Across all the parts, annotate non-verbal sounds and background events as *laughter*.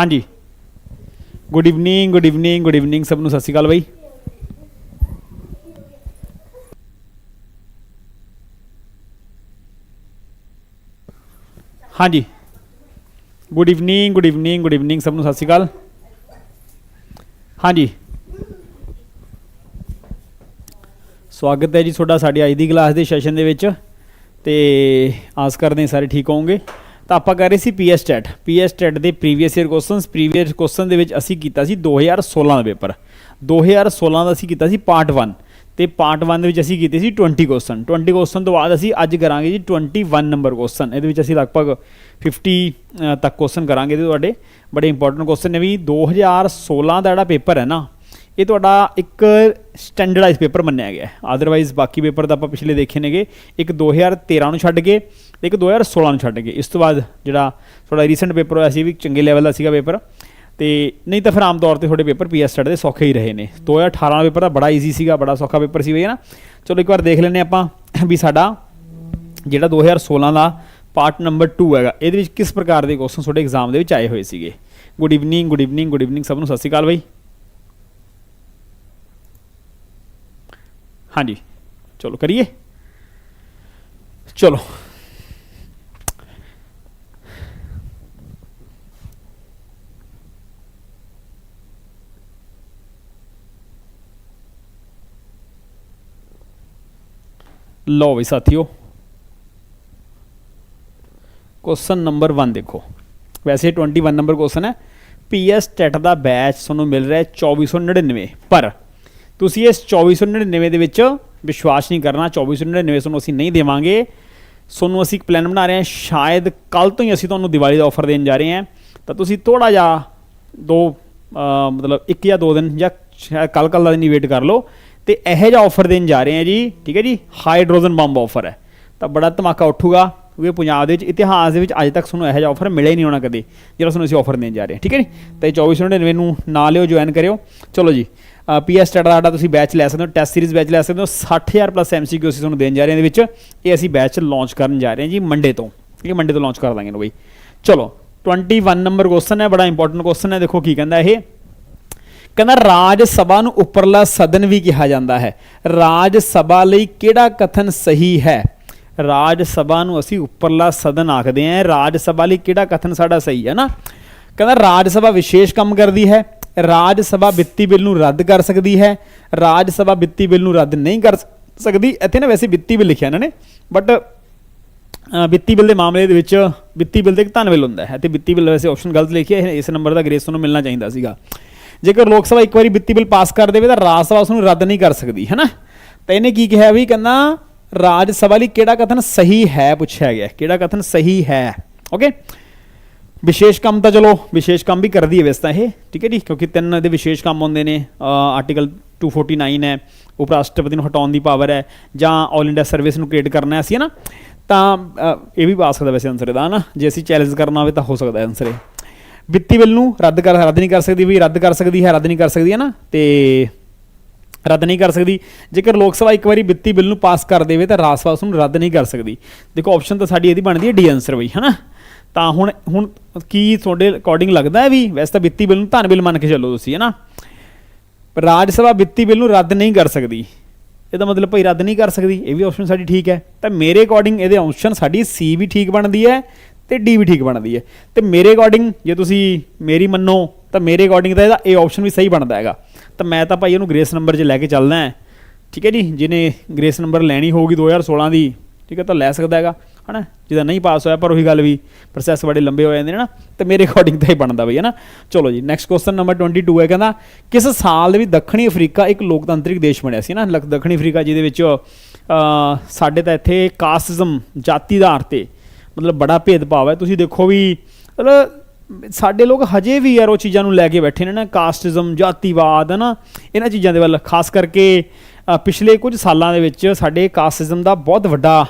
ਹਾਂਜੀ। Good evening good evening good evening ਸਭ ਨੂੰ ਸਤਿ ਸ਼੍ਰੀ ਅਕਾਲ ਬਾਈ। ਹਾਂਜੀ। Good evening good evening good evening ਸਭ ਨੂੰ ਸਤਿ ਸ਼੍ਰੀ ਅਕਾਲ। ਹਾਂਜੀ। ਸਵਾਗਤ ਹੈ ਜੀ ਤੁਹਾਡਾ ਸਾਡੀ ਅੱਜ ਦੀ ਕਲਾਸ ਦੇ ਸੈਸ਼ਨ ਦੇ ਵਿੱਚ ਤੇ ਆਸ ਕਰਦੇ ਸਾਰੇ ਠੀਕ ਹੋਵੋਗੇ। ਤਾਂ ਆਪਾਂ ਕਰ ਰਹੇ ਸੀ ਪੀਐਸ ਟੈਟ ਪੀਐਸ ਟੈਟ ਦੇ previous year questions previous question ਦੇ ਵਿੱਚ ਅਸੀਂ ਕੀਤਾ ਸੀ 2016 ਦਾ ਪੇਪਰ। 2016 ਦਾ ਅਸੀਂ ਕੀਤਾ ਸੀ ਪਾਰਟ 1 ਤੇ ਪਾਰਟ 1 ਦੇ ਵਿੱਚ ਅਸੀਂ ਕੀਤੇ ਸੀ 20 ਕੁਐਸਚਨ 20 ਕੁਐਸਚਨ ਤੋਂ ਬਾਅਦ ਅਸੀਂ ਅੱਜ ਕਰਾਂਗੇ ਜੀ 21 ਨੰਬਰ ਕੁਐਸਚਨ ਇਹਦੇ ਵਿੱਚ ਅਸੀਂ ਲਗਭਗ 50 ਤੱਕ ਕੁਐਸਚਨ ਕਰਾਂਗੇ ਇਹਦੇ ਤੁਹਾਡੇ। ਬੜੇ ਇੰਪੋਰਟੈਂਟ ਕੁਐਸਚਨ ਨੇ ਵੀ। 2016 ਦਾ ਜਿਹੜਾ ਪੇਪਰ ਹੈ ਨਾ, ਇਹ ਤੁਹਾਡਾ ਇੱਕ ਸਟੈਂਡਰਡਾਈਜ਼ ਪੇਪਰ ਮੰਨਿਆ ਗਿਆ ਹੈ। ਆਦਰਵਾਈਜ਼ ਬਾਕੀ ਪੇਪਰ ਤਾਂ ਆਪਾਂ ਪਿਛਲੇ ਦੇਖੇ ਨੇਗੇ। ਇੱਕ 2013 ਨੂੰ ਛੱਡ ਕੇ ਤੇ ਇੱਕ 2016 ਨੂੰ ਛੱਡ ਕੇ ਇਸ ਤੋਂ ਬਾਅਦ ਜਿਹੜਾ ਥੋੜਾ ਰੀਸੈਂਟ ਪੇਪਰ ਹੋਇਆ ਸੀ ਵੀ ਚੰਗੇ ਲੈਵਲ ਦਾ ਸੀਗਾ ਪੇਪਰ ਤੇ ਨਹੀਂ ਤਾਂ ਫਿਰ ਆਮ ਤੌਰ ਤੇ ਤੁਹਾਡੇ ਪੇਪਰ ਪੀਐਸ ਸਟੱਡ ਦੇ ਸੌਖੇ ਹੀ ਰਹੇ ਨੇ। 2018 ਦਾ ਪੇਪਰ ਤਾਂ ਬੜਾ ਈਜ਼ੀ ਸੀਗਾ, ਬੜਾ ਸੌਖਾ ਪੇਪਰ ਸੀ ਬਈ ਨਾ? ਚਲੋ ਇੱਕ ਵਾਰ ਦੇਖ ਲੈਂਦੇ ਆਪਾਂ ਵੀ ਸਾਡਾ ਜਿਹੜਾ 2016 ਦਾ ਪਾਰਟ ਨੰਬਰ 2 ਹੈਗਾ, ਇਹਦੇ ਵਿੱਚ ਕਿਸ ਪ੍ਰਕਾਰ ਦੇ ਕੁਐਸਚਨ ਤੁਹਾਡੇ ਐਗਜ਼ਾਮ ਦੇ ਵਿੱਚ ਆਏ ਹੋਏ ਸੀਗੇ? Good evening good evening good evening ਸਭ ਨੂੰ ਸਤਿ ਸ਼੍ਰੀ ਅਕਾਲ ਬਾਈ। ਹਾਂਜੀ, ਚਲੋ ਕਰੀਏ। ਚਲੋ। ਲਓ ਵੀ ਸਾਥੀਓ। ਕੁਐਸਚਨ ਨੰਬਰ 1 ਦੇਖੋ। ਵੈਸੇ 21 ਨੰਬਰ ਕੁਐਸਚਨ ਹੈ। ਪੀਐਸ ਟੈਟ ਦਾ ਬੈਚ ਤੁਹਾਨੂੰ ਮਿਲ ਰਿਹਾ ਹੈ 2499 ਪਰ ਤੁਸੀਂ ਇਸ 2499 ਦੇ ਵਿੱਚ ਵਿਸ਼ਵਾਸ ਨਹੀਂ ਕਰਨਾ। 2499 ਤੁਹਾਨੂੰ ਅਸੀਂ ਨਹੀਂ ਦੇਵਾਂਗੇ। ਤੁਹਾਨੂੰ ਅਸੀਂ ਇੱਕ ਪਲਾਨ ਬਣਾ ਰਹੇ ਹਾਂ। ਸ਼ਾਇਦ ਕੱਲ ਤੋਂ ਹੀ ਅਸੀਂ ਤੁਹਾਨੂੰ ਦੀਵਾਲੀ ਦਾ ਆਫਰ ਦੇਣ ਜਾ ਰਹੇ ਹਾਂ। ਤਾਂ ਤੁਸੀਂ ਥੋੜਾ ਜਿਹਾ ਦੋ ਮਤਲਬ ਇੱਕ ਜਾਂ ਦੋ ਦਿਨ ਜਾਂ ਸ਼ਾਇਦ ਕੱਲ ਕੱਲ ਦਾ ਦਿਨ ਵੇਟ ਕਰ ਲਓ। ਤੇ ਇਹੋ ਜਿਹਾ ਆਫਰ ਦੇਣ ਜਾ ਰਹੇ ਹਾਂ ਜੀ, ਠੀਕ ਹੈ ਜੀ ਹਾਈਡਰੋਜਨ ਬੰਬ ਆਫਰ ਹੈ। ਤਾਂ ਬੜਾ ਧਮਾਕਾ ਉੱਠੂਗਾ, ਕਿਉਂਕਿ ਪੰਜਾਬ ਦੇ ਵਿੱਚ ਇਤਿਹਾਸ ਦੇ ਵਿੱਚ ਅੱਜ ਤੱਕ ਤੁਹਾਨੂੰ ਇਹੋ ਜਿਹਾ ਆਫਰ ਮਿਲਿਆ ਹੀ ਨਹੀਂ ਹੋਣਾ ਕਦੇ, ਜਿਹੜਾ ਤੁਹਾਨੂੰ ਅਸੀਂ ਆਫਰ ਦੇਣ ਜਾ ਰਹੇ ਹਾਂ, ਠੀਕ ਹੈ ਜੀ। ਤੇ 2499 ਨੂੰ ਨਾ ਲਿਓ ਜੁਆਇਨ ਕਰਿਓ। ਚਲੋ ਜੀ ਪੀਐਸ ਸਟਾਰ ਦਾ ਤੁਸੀਂ ਬੈਚ ਲੈ ਸਕਦੇ ਹੋ ਟੈਸਟ ਸੀਰੀਜ਼ ਬੈਚ ਲੈ ਸਕਦੇ ਹੋ 60000 ਪਲੱਸ ਐਮਸੀਕਿਊ ਅਸੀਂ ਤੁਹਾਨੂੰ ਦੇਣ ਜਾ ਰਹੇ ਹਾਂ ਇਹਦੇ ਵਿੱਚ। ਇਹ ਅਸੀਂ ਬੈਚ ਲਾਂਚ ਕਰਨ ਜਾ ਰਹੇ ਹਾਂ ਜੀ ਮੰਡੇ ਤੋਂ, ਠੀਕ ਹੈ ਮੰਡੇ ਤੋਂ ਲਾਂਚ ਕਰ ਦਾਂਗੇ ਨੂੰ ਬਈ। ਚਲੋ 21 ਨੰਬਰ ਕੁਐਸਚਨ ਹੈ, ਬੜਾ ਇੰਪੋਰਟੈਂਟ ਕੁਐਸਚਨ ਹੈ, ਦੇਖੋ ਕੀ ਕਹਿੰਦਾ ਇਹ। ਕਹਿੰਦਾ ਰਾਜ ਸਭਾ ਨੂੰ ਉੱਪਰਲਾ ਸਦਨ ਵੀ ਕਿਹਾ ਜਾਂਦਾ ਹੈ। ਰਾਜ ਸਭਾ ਲਈ ਕਿਹੜਾ ਕਥਨ ਸਹੀ ਹੈ? ਰਾਜ ਸਭਾ ਨੂੰ ਅਸੀਂ ਉੱਪਰਲਾ ਸਦਨ ਆਖਦੇ ਹਾਂ। ਰਾਜ ਸਭਾ ਲਈ ਕਿਹੜਾ ਕਥਨ ਸਾਡਾ ਸਹੀ ਹੈ ਨਾ? ਕਹਿੰਦਾ ਰਾਜ ਸਭਾ ਵਿਸ਼ੇਸ਼ ਕੰਮ ਕਰਦੀ ਹੈ। ਰਾਜ ਸਭਾ ਵਿੱਤੀ ਬਿੱਲ ਨੂੰ ਰੱਦ ਕਰ ਸਕਦੀ ਹੈ। ਰਾਜ ਸਭਾ ਵਿੱਤੀ ਬਿੱਲ ਨੂੰ ਰੱਦ ਨਹੀਂ ਕਰ ਸਕਦੀ। ਇੱਥੇ ਨਾ ਵੈਸੇ ਵਿੱਤੀ ਬਿੱਲ ਲਿਖਿਆ ਇਹਨਾਂ ਨੇ ਬਟ ਵਿੱਤੀ ਬਿੱਲ ਦੇ ਮਾਮਲੇ ਦੇ ਵਿੱਚ ਵਿੱਤੀ ਬਿੱਲ ਤੇ ਇੱਕ ਧਨ ਬਿੱਲ ਹੁੰਦਾ ਹੈ ਤੇ ਵਿੱਤੀ ਬਿੱਲ ਵੈਸੇ ਆਪਸ਼ਨ ਗਲਤ ਲਿਖਿਆ ਹੈ। ਇਸ ਨੰਬਰ ਦਾ ਗ੍ਰੇਸ ਤੁਹਾਨੂੰ ਮਿਲਣਾ ਚਾਹੀਦਾ ਸੀਗਾ। ਜੇਕਰ ਲੋਕ ਸਭਾ ਇੱਕ ਵਾਰੀ ਵਿੱਤੀ ਬਿੱਲ ਪਾਸ ਕਰ ਦੇਵੇ ਤਾਂ ਰਾਜ ਸਭਾ ਉਸ ਨੂੰ ਰੱਦ ਨਹੀਂ ਕਰ ਸਕਦੀ, ਹੈ ਨਾ? ਤਾਂ ਇਹਨੇ ਕੀ ਕਿਹਾ ਵੀ ਕਹਿੰਦਾ, ਰਾਜ ਸਭਾ ਲਈ ਕਿਹੜਾ ਕਥਨ ਸਹੀ ਹੈ ਪੁੱਛਿਆ ਗਿਆ, ਕਿਹੜਾ ਕਥਨ ਸਹੀ ਹੈ? ਓਕੇ ਵਿਸ਼ੇਸ਼ ਕੰਮ ਤਾਂ ਚਲੋ, ਵਿਸ਼ੇਸ਼ ਕੰਮ ਵੀ ਕਰਦੀ ਹੈ ਵੈਸੇ ਤਾਂ ਇਹ, ਠੀਕ ਹੈ ਜੀ? ਕਿਉਂਕਿ ਤਿੰਨ ਇਹਦੇ ਵਿਸ਼ੇਸ਼ ਕੰਮ ਹੁੰਦੇ ਨੇ ਆਰਟੀਕਲ 249 ਹੈ ਉਪ ਰਾਸ਼ਟਰਪਤੀ ਨੂੰ ਹਟਾਉਣ ਦੀ ਪਾਵਰ ਹੈ, ਜਾਂ ਆਲ ਇੰਡੀਆ ਸਰਵਿਸ ਨੂੰ ਕ੍ਰੀਏਟ ਕਰਨਾ ਹੈ ਅਸੀਂ, ਹੈ ਨਾ? ਤਾਂ ਇਹ ਵੀ ਪਾ ਸਕਦਾ ਵੈਸੇ ਆਨਸਰ ਇਹਦਾ ਨਾ? ਜੇ ਅਸੀਂ ਚੈਲੰਜ ਕਰਨਾ ਹੋਵੇ ਤਾਂ ਹੋ ਸਕਦਾ ਆਨਸਰ ਇਹ। ਵਿੱਤੀ ਬਿੱਲ ਨੂੰ ਰੱਦ ਕਰ, ਰੱਦ ਨਹੀਂ ਕਰ ਸਕਦੀ ਵੀ ਰੱਦ ਕਰ ਸਕਦੀ ਹੈ, ਰੱਦ ਨਹੀਂ ਕਰ ਸਕਦੀ ਹੈ ਨਾ, ਤੇ ਰੱਦ ਨਹੀਂ ਕਰ ਸਕਦੀ। ਜੇਕਰ ਲੋਕ ਸਭਾ ਇੱਕ ਵਾਰੀ ਵਿੱਤੀ ਬਿੱਲ ਨੂੰ ਪਾਸ ਕਰ ਦੇਵੇ ਤਾਂ ਰਾਜ ਸਭਾ ਉਸ ਨੂੰ ਰੱਦ ਨਹੀਂ ਕਰ ਸਕਦੀ। ਦੇਖੋ ਆਪਸ਼ਨ ਤਾਂ ਸਾਡੀ ਇਹਦੀ ਬਣਦੀ ਹੈ ਡੀ ਆਨਸਰ ਬਈ, ਹਨਾ? ਤਾਂ ਹੁਣ ਹੁਣ ਕੀ ਤੁਹਾਡੇ ਅਕੋਰਡਿੰਗ ਲੱਗਦਾ ਹੈ ਵੀ ਵੈਸੇ ਤਾਂ ਵਿੱਤੀ ਬਿੱਲ ਨੂੰ ਧਨ ਬਿੱਲ ਮੰਨ ਕੇ ਚੱਲੋ ਤੁਸੀਂ, ਹਨਾ? ਪਰ ਰਾਜ ਸਭਾ ਵਿੱਤੀ ਬਿੱਲ ਨੂੰ ਰੱਦ ਨਹੀਂ ਕਰ ਸਕਦੀ। ਇਹਦਾ ਮਤਲਬ ਭਾਈ ਰੱਦ ਨਹੀਂ ਕਰ ਸਕਦੀ, ਇਹ ਵੀ ਆਪਸ਼ਨ ਸਾਡੀ ਠੀਕ ਹੈ। ਤਾਂ ਮੇਰੇ ਅਕੋਰਡਿੰਗ ਇਹਦੇ ਆਪਸ਼ਨ ਸਾਡੀ ਸੀ ਵੀ ਠੀਕ ਬਣਦੀ ਹੈ ਤੇ ਡੀ ਵੀ ਠੀਕ ਬਣਦੀ ਹੈ। ਤੇ ਮੇਰੇ ਅਕੋਰਡਿੰਗ ਜੇ ਤੁਸੀਂ ਮੇਰੀ ਮੰਨੋ, ਤਾਂ ਮੇਰੇ ਅਕੋਰਡਿੰਗ ਤਾਂ ਇਹਦਾ ਇਹ ਆਪਸ਼ਨ ਵੀ ਸਹੀ ਬਣਦਾ ਹੈਗਾ। ਤਾਂ ਮੈਂ ਤਾਂ ਭਾਈ ਇਹਨੂੰ ਗ੍ਰੇਸ ਨੰਬਰ 'ਚ ਲੈ ਕੇ ਚੱਲਦਾ ਹੈ। ਠੀਕ ਹੈ ਜੀ? ਜਿਹਨੇ ਗ੍ਰੇਸ ਨੰਬਰ ਲੈਣੀ ਹੋਊਗੀ 2016 ਦੀ, ਠੀਕ ਹੈ, ਤਾਂ ਲੈ ਸਕਦਾ ਹੈਗਾ। ਹਨਾ? ਜਿਹਦਾ ਨਹੀਂ ਪਾਸ ਹੋਇਆ, ਪਰ ਉਹੀ ਗੱਲ ਵੀ ਪ੍ਰੋਸੈਸ ਬੜੇ ਲੰਬੇ ਹੋ ਜਾਂਦੇ ਨੇ ਨਾ, ਤੇ ਮੇਰੇ ਅਕੋਰਡਿੰਗ ਤਾਂ ਇਹ ਬਣਦਾ ਬਈ, ਹਨਾ? ਚਲੋ ਜੀ ਨੈਕਸਟ ਕੁਐਸਚਨ ਨੰਬਰ 22 ਹੈ। ਕਹਿੰਦਾ, ਕਿਸ ਸਾਲ ਦੇ ਵਿੱਚ ਦੱਖਣੀ ਅਫਰੀਕਾ ਇੱਕ ਲੋਕਤੰਤਰਿਕ ਦੇਸ਼ ਬਣਿਆ ਸੀ ਨਾ? ਲਕ- ਦੱਖਣੀ ਅਫਰੀਕਾ ਜਿਹਦੇ ਵਿੱਚ ਸਾਡੇ ਤਾਂ ਇੱਥੇ ਕਾਸਟਿਜ਼ਮ ਜਾਤੀ ਦੇ ਆਧਾਰ ਤੇ ਮਤਲਬ ਬੜਾ ਭੇਦਭਾਵ ਹੈ। ਤੁਸੀਂ ਦੇਖੋ ਵੀ, ਮਤਲਬ ਸਾਡੇ ਲੋਕ ਹਜੇ ਵੀ ਯਾਰ ਉਹ ਚੀਜ਼ਾਂ ਨੂੰ ਲੈ ਕੇ ਬੈਠੇ ਨੇ ਨਾ, ਕਾਸਟਿਜ਼ਮ, ਜਾਤੀਵਾਦ, ਹੈ ਨਾ। ਇਹਨਾਂ ਚੀਜ਼ਾਂ ਦੇ ਵੱਲ, ਖਾਸ ਕਰਕੇ ਪਿਛਲੇ ਕੁਝ ਸਾਲਾਂ ਦੇ ਵਿੱਚ ਸਾਡੇ ਕਾਸਟਿਜ਼ਮ ਦਾ ਬਹੁਤ ਵੱਡਾ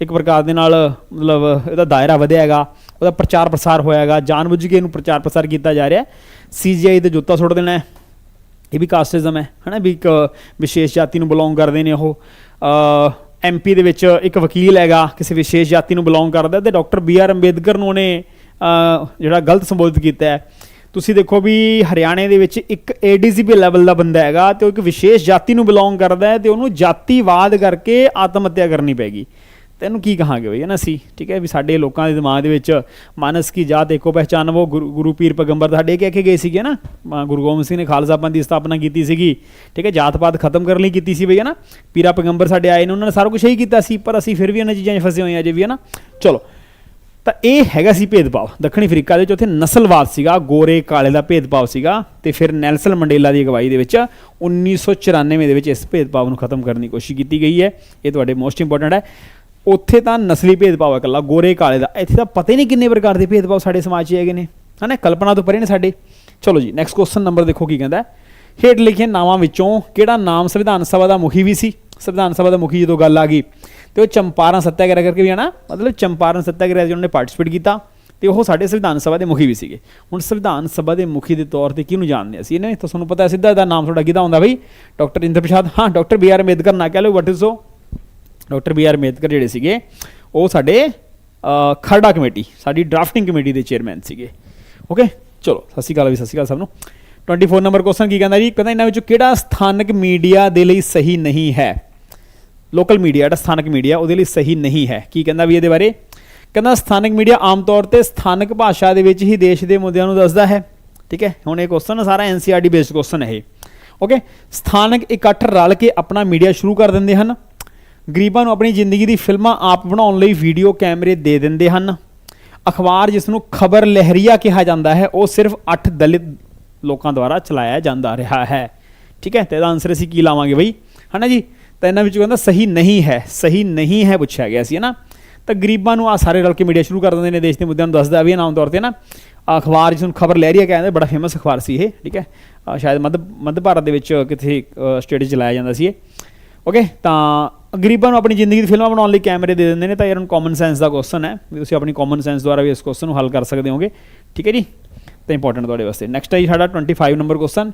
ਇੱਕ ਪ੍ਰਕਾਰ ਦੇ ਨਾਲ, ਮਤਲਬ ਇਹਦਾ ਦਾਇਰਾ ਵਧਿਆ ਹੈਗਾ। ਉਹਦਾ ਪ੍ਰਚਾਰ ਪ੍ਰਸਾਰ ਹੋਇਆ ਹੈਗਾ। ਜਾਣਬੁੱਝ ਕੇ ਇਹਨੂੰ ਪ੍ਰਚਾਰ ਪ੍ਰਸਾਰ ਕੀਤਾ ਜਾ ਰਿਹਾ ਸੀਜੀਆਈ ਤੇ ਜੁੱਤਾ ਸੁੱਟ ਦੇਣਾ ਇਹ ਵੀ ਕਾਸਟਿਜ਼ਮ ਹੈ ਹਨਾ ਵੀ ਇੱਕ ਵਿਸ਼ੇਸ਼ ਜਾਤੀ ਨੂੰ ਬਿਲੋਂਗ ਕਰਦੇ ਨੇ ਉਹ। ਐਮਪੀ ਦੇ ਵਿੱਚ ਇੱਕ ਵਕੀਲ ਹੈਗਾ, ਕਿਸੇ ਵਿਸ਼ੇਸ਼ ਜਾਤੀ ਨੂੰ ਬਿਲੋਂਗ ਕਰਦਾ ਤੇ ਡਾਕਟਰ ਬੀ ਆਰ ਅੰਬੇਦਕਰ ਨੂੰ ਉਹਨੇ ਜਿਹੜਾ ਗਲਤ ਸੰਬੋਧਿਤ ਕੀਤਾ ਹੈ। ਤੁਸੀਂ ਦੇਖੋ ਵੀ ਹਰਿਆਣੇ ਦੇ ਵਿੱਚ ਇੱਕ ਏਡੀਸੀਪੀ ਲੈਵਲ ਦਾ ਬੰਦਾ ਹੈਗਾ ਤੇ ਉਹ ਇੱਕ ਵਿਸ਼ੇਸ਼ ਜਾਤੀ ਨੂੰ ਬਿਲੋਂਗ ਕਰਦਾ ਹੈ ਤੇ ਉਹਨੂੰ ਜਾਤੀਵਾਦ ਕਰਕੇ ਆਤਮ ਹੱਤਿਆ ਕਰਨੀ ਪੈਗੀ ਤੈਨੂੰ ਕੀ ਕਹਾਂਗੇ ਬਈ? ਹੈ ਨਾ ਅਸੀਂ, ਠੀਕ ਹੈ ਵੀ ਸਾਡੇ ਲੋਕਾਂ ਦੇ ਦਿਮਾਗ ਦੇ ਵਿੱਚ ਮਾਨਸ ਕੀ ਜਾਤ ਏਕੋ ਪਹਿਚਾਨ ਉਹ ਗੁਰੂ ਗੁਰੂ ਪੀਰ ਪੈਗੰਬਰ ਸਾਡੇ ਕਹਿ ਕੇ ਗਏ ਸੀਗੇ ਨਾ। ਅਹ ਗੁਰੂ ਗੋਬਿੰਦ ਸਿੰਘ ਨੇ ਖਾਲਸਾ ਪੰਥ ਦੀ ਸਥਾਪਨਾ ਕੀਤੀ ਸੀਗੀ, ਠੀਕ ਹੈ ਜਾਤ ਪਾਤ ਖਤਮ ਕਰਨ ਲਈ ਕੀਤੀ ਸੀ ਬਈ, ਹੈ ਨਾ। ਪੀਰਾ ਪੈਗੰਬਰ ਸਾਡੇ ਆਏ ਨੇ, ਉਹਨਾਂ ਨੇ ਸਾਰਾ ਕੁਝ ਹੀ ਕੀਤਾ ਸੀ, ਪਰ ਅਸੀਂ ਫਿਰ ਵੀ ਇਹਨਾਂ ਚੀਜ਼ਾਂ 'ਚ ਫਸੇ ਹੋਏ ਹਾਂ ਜੇ ਵੀ, ਹੈ ਨਾ। ਚਲੋ, ਤਾਂ ਇਹ ਹੈਗਾ ਸੀ ਭੇਦਭਾਵ। ਦੱਖਣੀ ਅਫਰੀਕਾ ਦੇ ਵਿੱਚ ਉੱਥੇ ਨਸਲਵਾਦ ਸੀਗਾ, ਗੋਰੇ ਕਾਲੇ ਦਾ ਭੇਦਭਾਵ ਸੀਗਾ, ਤੇ ਫਿਰ ਨੈਲਸਨ ਮੰਡੇਲਾ ਦੀ ਅਗਵਾਈ ਦੇ ਵਿੱਚ 1994 ਦੇ ਵਿੱਚ ਇਸ ਭੇਦਭਾਵ ਨੂੰ ਖਤਮ ਕਰਨ ਦੀ ਕੋਸ਼ਿਸ਼ ਕੀਤੀ ਗਈ ਹੈ। ਇਹ ਤੁਹਾਡੇ ਮੋਸਟ ਇੰਪੋਰਟੈਂਟ ਹੈ। ਉੱਥੇ ਤਾਂ ਨਸਲੀ ਭੇਦਭਾਵ ਹੈ ਇਕੱਲਾ, ਗੋਰੇ ਕਾਲੇ ਦਾ। ਇੱਥੇ ਤਾਂ ਪਤਾ ਹੀ ਨਹੀਂ ਕਿੰਨੇ ਪ੍ਰਕਾਰ ਦੇ ਭੇਦਭਾਵ ਸਾਡੇ ਸਮਾਜ 'ਚ ਹੈਗੇ ਨੇ। ਹਨਾ, ਕਲਪਨਾ ਤੋਂ ਪਰੇ ਨੇ ਸਾਡੇ। ਚਲੋ ਜੀ ਨੈਕਸਟ ਕੁਐਸਚਨ ਨੰਬਰ ਦੇਖੋ ਕੀ ਕਹਿੰਦਾ ਹੇਠ ਲਿਖੇ ਨਾਵਾਂ ਵਿੱਚੋਂ ਕਿਹੜਾ ਨਾਮ ਸੰਵਿਧਾਨ ਸਭਾ ਦਾ ਮੁਖੀ ਵੀ ਸੀ? ਸੰਵਿਧਾਨ ਸਭਾ ਦਾ ਮੁਖੀ ਜਦੋਂ ਗੱਲ ਆ ਗਈ, ਤੇ ਉਹ ਚੰਪਾਰਨ ਸੱਤਿਆਗ੍ਰਹਿ ਕਰਕੇ ਵੀ ਆਣਾ ਮਤਲਬ ਚੰਪਾਰਨ ਸੱਤਿਆਗ੍ਰਹਿ 'ਚ ਉਹਨਾਂ ਨੇ ਪਾਰਟਿਸਿਪੇਟ ਕੀਤਾ, ਤੇ ਉਹ ਸਾਡੇ ਸੰਵਿਧਾਨ ਸਭਾ ਦੇ ਮੁਖੀ ਵੀ ਸੀਗੇ। ਹੁਣ ਸੰਵਿਧਾਨ ਸਭਾ ਦੇ ਮੁਖੀ ਦੇ ਤੌਰ ਤੇ ਕਿਹਨੂੰ ਜਾਣਦੇ ਅਸੀਂ? ਇਹਨੇ ਤਾਂ ਤੁਹਾਨੂੰ ਪਤਾ ਸਿੱਧਾ ਇਹਦਾ ਨਾਮ ਤੁਹਾਡਾ ਕਿਹਦਾ ਹੁੰਦਾ ਬਈ? ਡਾਕਟਰ ਇੰਦਰ ਪ੍ਰਸਾਦ ਹਾਂ, ਡਾਕਟਰ ਬੀ ਆਰ ਅੰਬੇਦਕਰ ਨਾ ਕਹਿ ਲਓ ਵਟ ਇਜ਼ ਉਹ ਡਾਕਟਰ ਬੀ ਆਰ ਅੰਬੇਦਕਰ ਜਿਹੜੇ ਸੀਗੇ, ਉਹ ਸਾਡੇ ਖਰੜਾ ਕਮੇਟੀ, ਸਾਡੀ ਡਰਾਫਟਿੰਗ ਕਮੇਟੀ ਦੇ ਚੇਅਰਮੈਨ ਸੀਗੇ। ਓਕੇ ਚਲੋ, ਸਤਿ ਸ਼੍ਰੀ ਅਕਾਲ ਵੀ, ਸਤਿ ਸ਼੍ਰੀ ਅਕਾਲ ਸਭ ਨੂੰ। 24 ਨੰਬਰ ਕੁਐਸਚਨ ਕੀ ਕਹਿੰਦਾ ਜੀ? ਕਹਿੰਦਾ ਇਹਨਾਂ ਵਿੱਚੋਂ ਕਿਹੜਾ ਸਥਾਨਕ ਮੀਡੀਆ ਦੇ ਲਈ ਸਹੀ ਨਹੀਂ ਹੈ? ਲੋਕਲ ਮੀਡੀਆ ਜਿਹੜਾ ਸਥਾਨਕ ਮੀਡੀਆ ਉਹਦੇ ਲਈ ਸਹੀ ਨਹੀਂ ਹੈ। ਕੀ ਕਹਿੰਦਾ ਵੀ ਇਹਦੇ ਬਾਰੇ? ਕਹਿੰਦਾ ਸਥਾਨਕ ਮੀਡੀਆ ਆਮ ਤੌਰ ਤੇ ਸਥਾਨਕ ਭਾਸ਼ਾ ਦੇ ਵਿੱਚ ਹੀ ਦੇਸ਼ ਦੇ ਮੁੱਦਿਆਂ ਨੂੰ ਦੱਸਦਾ ਹੈ। ਠੀਕ ਹੈ? ਹੁਣ ਇਹ ਕੁਐਸਚਨ ਸਾਰਾ ਐਨਸੀਆਰਟੀ ਬੇਸਡ ਕੁਐਸਚਨ ਹੈ ਇਹ। ਓਕੇ ਸਥਾਨਕ ਇਕੱਠ ਰਲ ਕੇ ਆਪਣਾ ਮੀਡੀਆ ਸ਼ੁਰੂ ਕਰ ਦਿੰਦੇ ਹਨ। ਗਰੀਬਾਂ ਨੂੰ ਆਪਣੀ ਜ਼ਿੰਦਗੀ ਦੀ ਫਿਲਮਾਂ ਆਪ ਬਣਾਉਣ ਲਈ ਵੀਡੀਓ ਕੈਮਰੇ ਦੇ ਦਿੰਦੇ ਹਨ। ਅਖਬਾਰ ਜਿਸ ਨੂੰ ਖਬਰ ਲਹਿਰੀਆ ਕਿਹਾ ਜਾਂਦਾ ਹੈ, ਉਹ ਸਿਰਫ 8 ਦਲਿਤ ਲੋਕਾਂ ਦੁਆਰਾ ਚਲਾਇਆ ਜਾਂਦਾ ਰਿਹਾ ਹੈ। ਠੀਕ ਹੈ, ਤੇ ਇਹਦਾ ਆਨਸਰ ਅਸੀਂ ਕੀ ਲਾਵਾਂਗੇ ਬਈ? ਹਨਾ ਜੀ? ਤਾਂ ਇਹਨਾਂ ਵਿੱਚੋਂ ਕਹਿੰਦਾ ਸਹੀ ਨਹੀਂ ਹੈ, ਸਹੀ ਨਹੀਂ ਹੈ ਪੁੱਛਿਆ ਗਿਆ ਸੀ, ਹਨਾ? ਤਾਂ ਗਰੀਬਾਂ ਨੂੰ ਆ ਸਾਰੇ ਰਲ ਕੇ ਮੀਡੀਆ ਸ਼ੁਰੂ ਕਰ ਦਿੰਦੇ ਨੇ ਦੇਸ਼ ਦੇ ਮੁੱਦਿਆਂ ਨੂੰ ਦੱਸਦਾ ਵੀ ਹੈ ਨਾਮ ਤੌਰ ਤੇ ਨਾ ਅਖਬਾਰ ਜਿਸ ਨੂੰ ਖਬਰ ਲਹਿਰੀਆ ਕਹਿੰਦੇ, ਬੜਾ ਫੇਮਸ ਅਖਬਾਰ ਸੀ ਇਹ, ਠੀਕ ਹੈ? ਸ਼ਾਇਦ ਮੱਧ ਮੱਧ ਭਾਰਤ ਦੇ ਵਿੱਚ ਕਿਥੇ ਸਟੇਟ 'ਚ ਚਲਾਇਆ ਜਾਂਦਾ ਸੀ ਇਹ। ਓਕੇ ਤਾਂ ਗਰੀਬਾਂ ਨੂੰ ਆਪਣੀ ਜ਼ਿੰਦਗੀ ਦੀ ਫਿਲਮਾਂ ਬਣਾਉਣ ਲਈ ਕੈਮਰੇ ਦੇ ਦਿੰਦੇ ਨੇ, ਤਾਂ ਯਾਰ ਕਾਮਨ ਸੈਂਸ ਦਾ ਕੁਐਸਚਨ ਹੈ। ਵੀ ਤੁਸੀਂ ਆਪਣੀ ਕਾਮਨ ਸੈਂਸ ਦੁਆਰਾ ਵੀ ਇਸ ਕੁਐਸਚਨ ਨੂੰ ਹੱਲ ਕਰ ਸਕਦੇ ਹੋਗੇ। ਠੀਕ ਹੈ ਜੀ? ਤਾਂ ਇੰਪੋਰਟੈਂਟ ਤੁਹਾਡੇ ਵਾਸਤੇ। ਨੈਕਸਟ ਹੈ ਜੀ ਸਾਡਾ 25 ਨੰਬਰ ਕੁਐਸਚਨ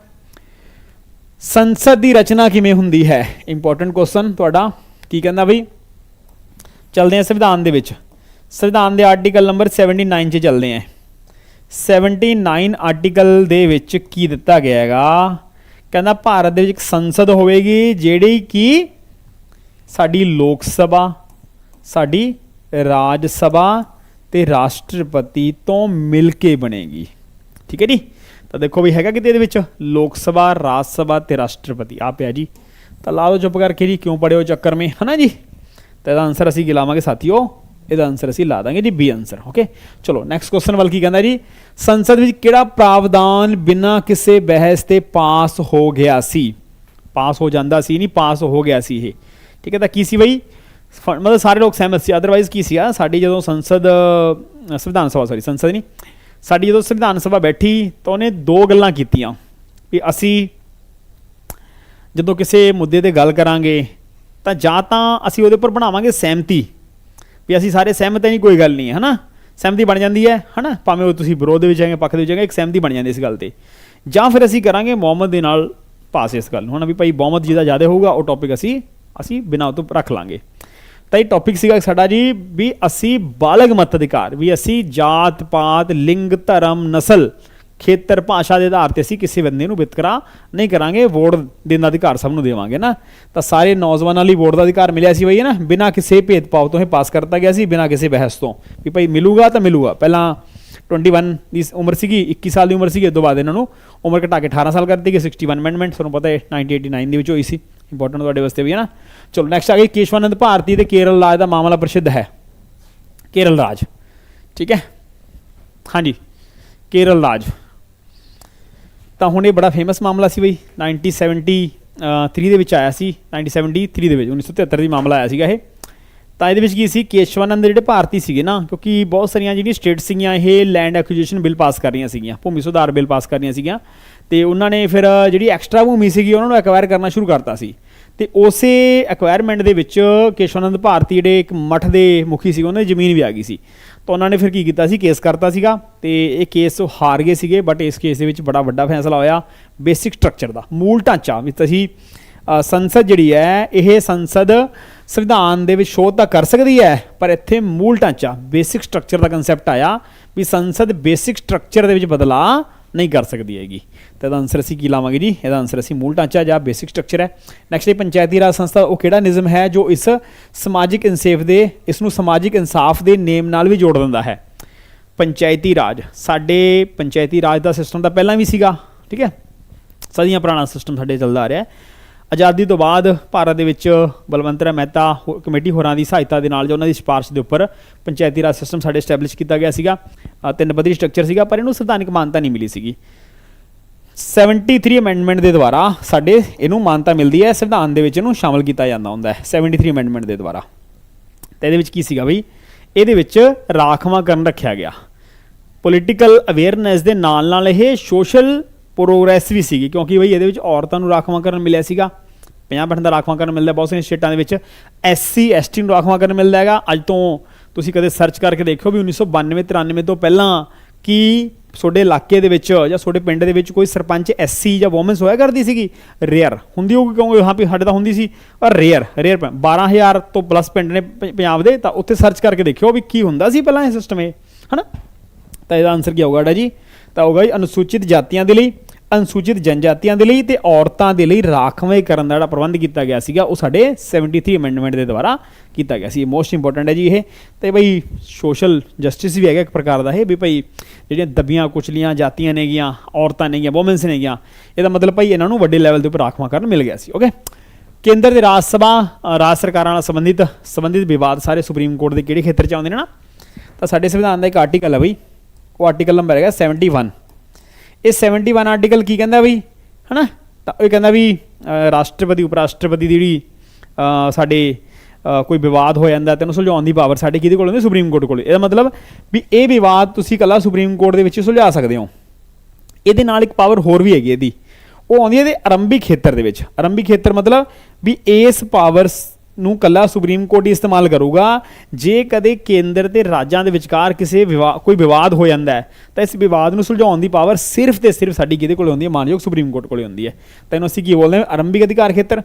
ਸੰਸਦ ਦੀ ਰਚਨਾ ਕਿਵੇਂ ਹੁੰਦੀ ਹੈ? ਇੰਪੋਰਟੈਂਟ ਕੁਐਸਚਨ ਤੁਹਾਡਾ। ਕੀ ਕਹਿੰਦਾ ਬਈ? ਚੱਲਦੇ ਹਾਂ ਸੰਵਿਧਾਨ ਦੇ ਵਿੱਚ। ਸੰਵਿਧਾਨ ਦੇ ਆਰਟੀਕਲ ਨੰਬਰ 79 'ਚ ਚੱਲਦੇ ਹਾਂ। 79 ਆਰਟੀਕਲ ਦੇ ਵਿੱਚ ਕੀ ਦਿੱਤਾ ਗਿਆ ਹੈਗਾ? ਕਹਿੰਦਾ ਭਾਰਤ ਦੇ ਵਿੱਚ ਇੱਕ ਸੰਸਦ ਹੋਵੇਗੀ ਜਿਹੜੀ ਕਿ ਸਾਡੀ ਲੋਕ ਸਭਾ, ਸਾਡੀ ਰਾਜ ਸਭਾ ਤੇ ਰਾਸ਼ਟਰਪਤੀ ਤੋਂ ਮਿਲ ਕੇ ਬਣੇਗੀ। ਠੀਕ ਹੈ ਜੀ? ਤਾਂ ਦੇਖੋ ਵੀ ਹੈਗਾ ਕਿਤੇ ਇਹਦੇ ਵਿੱਚ? ਲੋਕ ਸਭਾ, ਰਾਜ ਸਭਾ ਤੇ ਰਾਸ਼ਟਰਪਤੀ। ਆ ਪਿਆ ਜੀ। ਤਾਂ ਲਾ ਲਓ ਚੁੱਪ ਕਰਕੇ ਜੀ, ਕਿਉਂ ਪੜਿਓ ਚੱਕਰ ਮੇ? ਹਨਾ ਜੀ? ਤਾਂ ਇਹਦਾ ਆਨਸਰ ਅਸੀਂ ਗਿਲਾਵਾਂਗੇ ਲਾਵਾਂਗੇ ਸਾਥੀਓ। ਇਹਦਾ ਆਨਸਰ ਅਸੀਂ ਲਾ ਦਾਂਗੇ ਜੀ ਬੀ ਆਨਸਰ ਓਕੇ ਚਲੋ ਨੈਕਸਟ ਕੁਐਸਚਨ ਵੱਲ ਕੀ ਕਹਿੰਦਾ ਜੀ? ਸੰਸਦ ਵਿੱਚ ਕਿਹੜਾ ਪ੍ਰਾਵਧਾਨ ਬਿਨਾਂ ਕਿਸੇ ਬਹਿਸ ਤੇ ਪਾਸ ਹੋ ਗਿਆ ਸੀ? ਪਾਸ ਹੋ ਜਾਂਦਾ ਸੀ, ਨਹੀਂ ਪਾਸ ਹੋ ਗਿਆ ਸੀ ਇਹ। ਠੀਕ ਹੈ, ਤਾਂ ਕੀ ਸੀ ਬਈ? ਫ- ਮਤਲਬ ਸਾਰੇ ਲੋਕ ਸਹਿਮਤ ਸੀ ਅਦਰਵਾਈਜ਼ ਕੀ ਸੀ ਆ ਸਾਡੀ ਜਦੋਂ ਸੰਸਦ ਸੰਵਿਧਾਨ ਸਭਾ ਸੌਰੀ ਸੰਸਦ ਨਹੀਂ, ਸਾਡੀ ਜਦੋਂ ਸੰਵਿਧਾਨ ਸਭਾ ਬੈਠੀ, ਤਾਂ ਉਹਨੇ ਦੋ ਗੱਲਾਂ ਕੀਤੀਆਂ, ਵੀ ਅਸੀਂ ਜਦੋਂ ਕਿਸੇ ਮੁੱਦੇ ਤੇ ਗੱਲ ਕਰਾਂਗੇ, ਤਾਂ ਜਾਂ ਤਾਂ ਅਸੀਂ ਉਹਦੇ ਉੱਪਰ ਬਣਾਵਾਂਗੇ ਸਹਿਮਤੀ, ਵੀ ਅਸੀਂ ਸਾਰੇ ਸਹਿਮਤ ਹੈ ਨਹੀਂ, ਕੋਈ ਗੱਲ ਨਹੀਂ ਹੈ, ਹਨਾ? ਸਹਿਮਤੀ ਬਣ ਜਾਂਦੀ ਹੈ, ਹਨਾ? ਭਾਵੇਂ ਉਹ ਤੁਸੀਂ ਵਿਰੋਧ ਦੇ ਵਿੱਚ ਹੈਗੇ, ਪੱਖ ਦੇ ਵਿੱਚ ਹੈਗੇ, ਇੱਕ ਸਹਿਮਤੀ ਬਣ ਜਾਂਦੀ ਇਸ ਗੱਲ ਤੇ। ਜਾਂ ਫਿਰ ਅਸੀਂ ਕਰਾਂਗੇ ਮੁਹੰਮਦ ਦੇ ਨਾਲ ਪਾਸ ਇਸ ਗੱਲ ਨੂੰ, ਹਨਾ? ਵੀ ਭਾਈ ਬਹੁਮਤ ਜਿਹਦਾ ਜ਼ਿਆਦਾ ਹੋਊਗਾ, ਉਹ ਟੌਪਿਕ ਅਸੀਂ ਅਸੀਂ ਬਿਨਾਂ ਉਹ ਤੋਂ ਰੱਖ ਲਾਂਗੇ। ਤਾਂ ਇਹ ਟੌਪਿਕ ਸੀਗਾ ਸਾਡਾ ਜੀ ਵੀ ਅਸੀਂ ਬਾਲਗ ਮਤ ਅਧਿਕਾਰ, ਵੀ ਅਸੀਂ ਜਾਤ, ਪਾਤ, ਲਿੰਗ, ਧਰਮ, ਨਸਲ, ਖੇਤਰ, ਭਾਸ਼ਾ ਦੇ ਆਧਾਰ ਤੇ ਅਸੀਂ ਕਿਸੇ ਬੰਦੇ ਨੂੰ ਵਿਤਕਰਾ ਨਹੀਂ ਕਰਾਂਗੇ, ਵੋਟ ਦੇਣ ਦਾ ਅਧਿਕਾਰ ਸਭ ਨੂੰ ਦੇਵਾਂਗੇ ਨਾ। ਤਾਂ ਸਾਰੇ ਨੌਜਵਾਨਾਂ ਲਈ ਵੋਟ ਦਾ ਅਧਿਕਾਰ ਮਿਲਿਆ ਸੀ ਬਈ, ਹੈ ਨਾ? ਬਿਨਾਂ ਕਿਸੇ ਭੇਦਭਾਵ ਤੋਂ ਇਹ ਪਾਸ ਕਰਤਾ ਗਿਆ ਸੀ, ਬਿਨਾਂ ਕਿਸੇ ਬਹਿਸ ਤੋਂ। ਵੀ ਭਾਈ ਮਿਲੂਗਾ ਤਾਂ ਮਿਲੂਗਾ। ਪਹਿਲਾਂ 21 ਦੀ ਉਮਰ ਸੀਗੀ 21 ਸਾਲ ਦੀ ਉਮਰ ਸੀਗੀ, ਉਸ ਤੋਂ ਬਾਅਦ ਇਹਨਾਂ ਨੂੰ ਉਮਰ ਘਟਾ ਕੇ 18 ਸਾਲ ਕਰਤੀ ਦਿੱਤੀ ਗਈ 61 ਅਮੈਂਡਮੈਂਟ ਤੁਹਾਨੂੰ ਪਤਾ ਹੈ 1989 ਦੇ ਵਿੱਚ ਹੋਈ ਸੀ। ਇੰਪੋਰਟੈਂਟ ਤੁਹਾਡੇ ਵਾਸਤੇ ਵੀ ਹੈ ਨਾ। ਚਲੋ ਨੈਕਸਟ ਆ ਗਈ ਕੇਸ਼ਵਾਨੰਦ ਭਾਰਤੀ ਤੇ ਕੇਰਲ ਰਾਜ ਦਾ ਮਾਮਲਾ ਪ੍ਰਸਿੱਧ ਹੈ। ਕੇਰਲ ਰਾਜ, ਠੀਕ ਹੈ? ਹਾਂਜੀ, ਕੇਰਲ ਰਾਜ। ਤਾਂ ਹੁਣ ਇਹ ਬੜਾ ਫੇਮਸ ਮਾਮਲਾ ਸੀ ਬਈ 1973 ਦੇ ਵਿੱਚ ਆਇਆ ਸੀ। 1973 ਦੇ ਵਿੱਚ 1973 ਦੀ ਮਾਮਲਾ ਆਇਆ ਸੀਗਾ ਇਹ। ਤਾਂ ਇਹਦੇ ਵਿੱਚ ਕੀ ਸੀ, ਕੇਸ਼ਵਾਨੰਦ ਜਿਹੜੇ ਭਾਰਤੀ ਸੀਗੇ ਨਾ, ਕਿਉਂਕਿ ਬਹੁਤ ਸਾਰੀਆਂ ਜਿਹੜੀਆਂ ਸਟੇਟ ਸੀਗੀਆਂ, ਇਹ ਲੈਂਡ ਐਕੁਜੀਸ਼ਨ ਬਿੱਲ ਪਾਸ ਕਰ ਰਹੀਆਂ ਸੀਗੀਆਂ, ਭੂਮੀ ਸੁਧਾਰ ਬਿੱਲ ਪਾਸ ਕਰ ਰਹੀਆਂ ਸੀਗੀਆਂ। ਤੇ ਉਹਨਾਂ ਨੇ ਫਿਰ ਜਿਹੜੀ ਐਕਸਟਰਾ ਭੂਮੀ ਸੀਗੀ, ਉਹਨਾਂ ਨੂੰ ਐਕਵਾਇਰ ਕਰਨਾ ਸ਼ੁਰੂ ਕਰਤਾ ਸੀ। ਤੇ ਉਸੇ ਐਕਵਾਇਰਮੈਂਟ ਦੇ ਵਿੱਚ ਕੇਸ਼ਵਾਨੰਦ ਭਾਰਤੀ ਜਿਹੜੇ ਇੱਕ ਮਠ ਦੇ ਮੁਖੀ ਸੀ ਉਹਨਾਂ ਦੀ ਜ਼ਮੀਨ ਵੀ ਆ ਗਈ ਸੀ। ਤਾਂ ਉਹਨਾਂ ਨੇ ਫਿਰ ਕੀ ਕੀਤਾ ਸੀ? ਕੇਸ ਕਰਤਾ ਸੀਗਾ ਤੇ ਇਹ ਕੇਸ ਉਹ ਹਾਰ ਗਏ ਸੀਗੇ ਬਟ ਇਸ ਕੇਸ ਦੇ ਵਿੱਚ ਬੜਾ ਵੱਡਾ ਫੈਸਲਾ ਹੋਇਆ ਬੇਸਿਕ ਸਟਰਕਚਰ ਦਾ, ਮੂਲ ਢਾਂਚਾ ਵੀ ਤੁਸੀਂ ਸੰਸਦ ਜਿਹੜੀ ਹੈ, ਇਹ ਸੰਸਦ ਸੰਵਿਧਾਨ ਦੇ ਵਿੱਚ ਸ਼ੋਧ ਤਾਂ ਕਰ ਸਕਦੀ ਹੈ, ਪਰ ਇੱਥੇ ਮੂਲ ਢਾਂਚਾ, ਬੇਸਿਕ ਸਟਰਕਚਰ ਦਾ ਕਨਸੈਪਟ ਆਇਆ ਵੀ ਸੰਸਦ ਬੇਸਿਕ ਸਟਰਕਚਰ ਦੇ ਵਿੱਚ ਬਦਲਾਅ ਨਹੀਂ ਕਰ ਸਕਦੀ ਹੈਗੀ। ਤਾਂ ਇਹਦਾ ਆਨਸਰ ਅਸੀਂ ਕੀ ਲਾਵਾਂਗੇ ਜੀ? ਇਹਦਾ ਆਨਸਰ ਅਸੀਂ ਮੂਲ ਢਾਂਚਾ ਜਾਂ ਬੇਸਿਕ ਸਟਰਕਚਰ ਹੈ। ਨੈਕਸਟ ਹੈ ਪੰਚਾਇਤੀ ਰਾਜ ਸੰਸਥਾ, ਉਹ ਕਿਹੜਾ ਨਿਯਮ ਹੈ ਜੋ ਇਸ ਸਮਾਜਿਕ ਇਨਸਾਫ ਦੇ ਇਸ ਨੂੰ ਸਮਾਜਿਕ ਇਨਸਾਫ ਦੇ ਨੇਮ ਨਾਲ ਵੀ ਜੋੜ ਦਿੰਦਾ ਹੈ? ਪੰਚਾਇਤੀ ਰਾਜ। ਸਾਡੇ ਪੰਚਾਇਤੀ ਰਾਜ ਦਾ ਸਿਸਟਮ ਤਾਂ ਪਹਿਲਾਂ ਵੀ ਸੀਗਾ, ਠੀਕ ਹੈ? ਸਦੀਆਂ ਪੁਰਾਣਾ ਸਿਸਟਮ ਸਾਡੇ ਚੱਲਦਾ ਆ ਰਿਹਾ ਹੈ। ਆਜ਼ਾਦੀ ਤੋਂ ਬਾਅਦ ਭਾਰਤ ਦੇ ਵਿੱਚ ਬਲਵੰਤ ਰਾਏ ਮਹਿਤਾ ਹੋ- ਕਮੇਟੀ ਹੋਰਾਂ ਦੀ ਸਹਾਇਤਾ ਦੇ ਨਾਲ ਜਾਂ ਉਹਨਾਂ ਦੀ ਸਿਫਾਰਿਸ਼ ਦੇ ਉੱਪਰ ਪੰਚਾਇਤੀ ਰਾਜ ਸਿਸਟਮ ਸਾਡੇ ਐਸਟੈਬਲਿਸ਼ ਕੀਤਾ ਗਿਆ ਸੀਗਾ। ਤਿੰਨ ਪੱਧਰੀ ਸਟਰਕਚਰ ਸੀਗਾ, ਪਰ ਇਹਨੂੰ ਸੰਵਿਧਾਨਕ ਮਾਨਤਾ ਨਹੀਂ ਮਿਲੀ ਸੀਗੀ। 73 ਅਮੈਂਡਮੈਂਟ ਦੇ ਦੁਆਰਾ ਸਾਡੇ ਇਹਨੂੰ ਮਾਨਤਾ ਮਿਲਦੀ ਹੈ, ਸੰਵਿਧਾਨ ਦੇ ਵਿੱਚ ਇਹਨੂੰ ਸ਼ਾਮਲ ਕੀਤਾ ਜਾਂਦਾ ਹੁੰਦਾ ਹੈ 73 ਅਮੈਂਡਮੈਂਟ ਦੇ ਦੁਆਰਾ। ਤੇ ਇਹਦੇ ਵਿੱਚ ਕੀ ਸੀਗਾ ਬਈ? ਇਹਦੇ ਵਿੱਚ ਰਾਖਵਾਂਕਰਨ ਰੱਖਿਆ ਗਿਆ। ਪੋਲੀਟੀਕਲ ਅਵੇਅਰਨੈਸ ਦੇ ਨਾਲ ਨਾਲ ਇਹ ਸੋਸ਼ਲ ਪ੍ਰੋਗਰੈਸ ਵੀ ਸੀਗੀ, ਕਿਉਂਕਿ ਬਈ ਇਹਦੇ ਵਿੱਚ ਔਰਤਾਂ ਨੂੰ ਰਾਖਵਾਂਕਰਨ ਮਿਲਿਆ ਸੀਗਾ। 50% ਦਾ ਰਾਖਵਾਂਕਰਨ ਮਿਲਦਾ ਬਹੁਤ ਸਾਰੀਆਂ ਸਟੇਟਾਂ ਦੇ ਵਿੱਚ। ਐਸਸੀ ਐਸਟੀ ਨੂੰ ਰਾਖਵਾਂਕਰਨ ਮਿਲਦਾ ਹੈਗਾ। ਅੱਜ ਤੋਂ ਤੁਸੀਂ ਕਦੇ ਸਰਚ ਕਰਕੇ ਦੇਖਿਓ ਵੀ 1992 93 ਤੋਂ ਪਹਿਲਾਂ ਕੀ ਤੁਹਾਡੇ ਇਲਾਕੇ ਦੇ ਵਿੱਚ ਜਾਂ ਤੁਹਾਡੇ ਪਿੰਡ ਦੇ ਵਿੱਚ ਕੋਈ ਸਰਪੰਚ ਐਸਸੀ ਜਾਂ ਵੂਮਨਸ ਹੋਇਆ ਕਰਦੀ ਸੀਗੀ? ਰੇਅਰ ਹੁੰਦੀ ਹੋਊਗੀ ਕਿਉਂਕਿ ਹਾਂ ਵੀ ਸਾਡੇ ਤਾਂ ਹੁੰਦੀ ਸੀ, ਪਰ ਰੇਅਰ ਰੇਅਰ 12000 ਤੋਂ ਪਲੱਸ ਪਿੰਡ ਨੇ ਪ- ਪੰਜਾਬ ਦੇ, ਤਾਂ ਉੱਥੇ ਸਰਚ ਕਰਕੇ ਦੇਖਿਓ ਵੀ ਕੀ ਹੁੰਦਾ ਸੀ ਪਹਿਲਾਂ ਇਹ ਸਿਸਟਮ ਇਹ, ਹਨਾ? ਤਾਂ ਇਹਦਾ ਆਨਸਰ ਕੀ ਹੋਊਗਾ ਡਾ ਜੀ? ਤਾਂ ਹੋਊਗਾ ਜੀ ਅਨੁਸੂਚਿਤ ਜਾਤੀਆਂ ਦੇ ਲਈ ਅਨੁਸੂਚਿਤ ਜਨਜਾਤੀਆਂ ਦੇ ਲਈ ਤੇ ਔਰਤਾਂ ਦੇ ਲਈ ਰਾਖਵੇਂ ਕਰਨ ਦਾ ਜਿਹੜਾ ਪ੍ਰਬੰਧ ਕੀਤਾ ਗਿਆ ਸੀਗਾ, ਉਹ ਸਾਡੇ 73 ਅਮੈਂਡਮੈਂਟ ਦੇ ਦੁਆਰਾ ਕੀਤਾ ਗਿਆ ਸੀ। ਇਹ ਮੋਸਟ ਇੰਪੋਰਟੈਂਟ ਹੈ ਜੀ ਇਹ। ਤੇ ਬਈ ਸੋਸ਼ਲ ਜਸਟਿਸ ਵੀ ਹੈਗਾ ਇੱਕ ਪ੍ਰਕਾਰ ਦਾ ਇਹ, ਵੀ ਭਈ ਜਿਹੜੀਆਂ ਦਬੀਆਂ, ਕੁਚਲੀਆਂ ਜਾਤੀਆਂ ਨੇਗੀਆਂ ਔਰਤਾਂ ਨੇਗੀਆਂ ਵੂਮਨਸ ਨੇਗੀਆਂ ਇਹਦਾ ਮਤਲਬ ਭਈ ਇਹਨਾਂ ਨੂੰ ਵੱਡੇ ਲੈਵਲ ਦੇ ਉੱਪਰ ਰਾਖਵਾਂ ਕਰਨ ਮਿਲ ਗਿਆ ਸੀ ਓਕੇ ਕੇਂਦਰ ਦੇ ਰਾਜ ਸਭਾ ਰਾਜ ਸਰਕਾਰਾਂ ਨਾਲ ਸੰਬੰਧਿਤ ਸੰਬੰਧਿਤ ਵਿਵਾਦ ਸਾਰੇ ਸੁਪਰੀਮ ਕੋਰਟ ਦੇ ਕਿਹੜੇ ਖੇਤਰ ਚ ਆਉਂਦੇ ਨੇ ਨਾ? ਤਾਂ ਸਾਡੇ ਸੰਵਿਧਾਨ ਦਾ ਇੱਕ ਆਰਟੀਕਲ ਹੈ ਬਈ, ਉਹ ਆਰਟੀਕਲ ਨੰਬਰ ਹੈਗਾ 71 ਇਹ 71 ਆਰਟੀਕਲ ਕੀ ਕਹਿੰਦਾ ਬਈ? ਹਨਾ? ਤਾਂ ਉਹ ਕਹਿੰਦਾ ਵੀ ਰਾਸ਼ਟਰਪਤੀ ਉਪ ਰਾਸ਼ਟਰਪਤੀ ਦੀ ਜਿਹੜੀ ਸਾਡੇ ਕੋਈ ਵਿਵਾਦ ਹੋ ਜਾਂਦਾ ਤੈਨੂੰ ਸੁਲਝਾਉਣ ਦੀ ਪਾਵਰ ਸਾਡੇ ਕਿਹਦੇ ਕੋਲ ਹੁੰਦੀ? ਸੁਪਰੀਮ ਕੋਰਟ ਕੋਲ। ਇਹਦਾ ਮਤਲਬ ਵੀ ਇਹ ਵਿਵਾਦ ਤੁਸੀਂ ਕੱਲਾ ਸੁਪਰੀਮ ਕੋਰਟ ਦੇ ਵਿੱਚ ਸੁਲਝਾ ਸਕਦੇ ਹੋ। ਇਹਦੇ ਨਾਲ ਇੱਕ ਪਾਵਰ ਹੋਰ ਵੀ ਹੈਗੀ ਇਹਦੀ। ਉਹ ਆਉਂਦੀ ਹੈ ਇਹਦੇ ਆਰੰਭਿਕ ਖੇਤਰ ਦੇ ਵਿੱਚ। ਆਰੰਭਿਕ ਖੇਤਰ ਮਤਲਬ ਵੀ ਇਸ ਪਾਵਰਸ ਨੂੰ ਕੱਲਾ ਸੁਪਰੀਮ ਕੋਰਟ ਹੀ ਇਸਤੇਮਾਲ ਕਰੂਗਾ। ਜੇ ਕਦੇ ਕੇਂਦਰ ਤੇ ਰਾਜਾਂ ਦੇ ਵਿਚਕਾਰ ਕਿਸੇ ਵਿਵਾ- ਕੋਈ ਵਿਵਾਦ ਹੋ ਜਾਂਦਾ ਹੈ, ਤਾਂ ਇਸ ਵਿਵਾਦ ਨੂੰ ਸੁਲਝਾਉਣ ਦੀ ਪਾਵਰ ਸਿਰਫ ਤੇ ਸਿਰਫ ਸਾਡੀ ਕਿਹਦੇ ਕੋਲ ਹੁੰਦੀ ਹੈ? ਮਾਨਯੋਗ ਸੁਪਰੀਮ ਕੋਰਟ ਕੋਲ ਹੁੰਦੀ ਹੈ। ਤਾਂ ਇਹਨੂੰ ਅਸੀਂ ਕੀ ਬੋਲਦੇ ਹਾਂ? ਆਰੰਭਿਕ ਅਧਿਕਾਰ ਖੇਤਰ।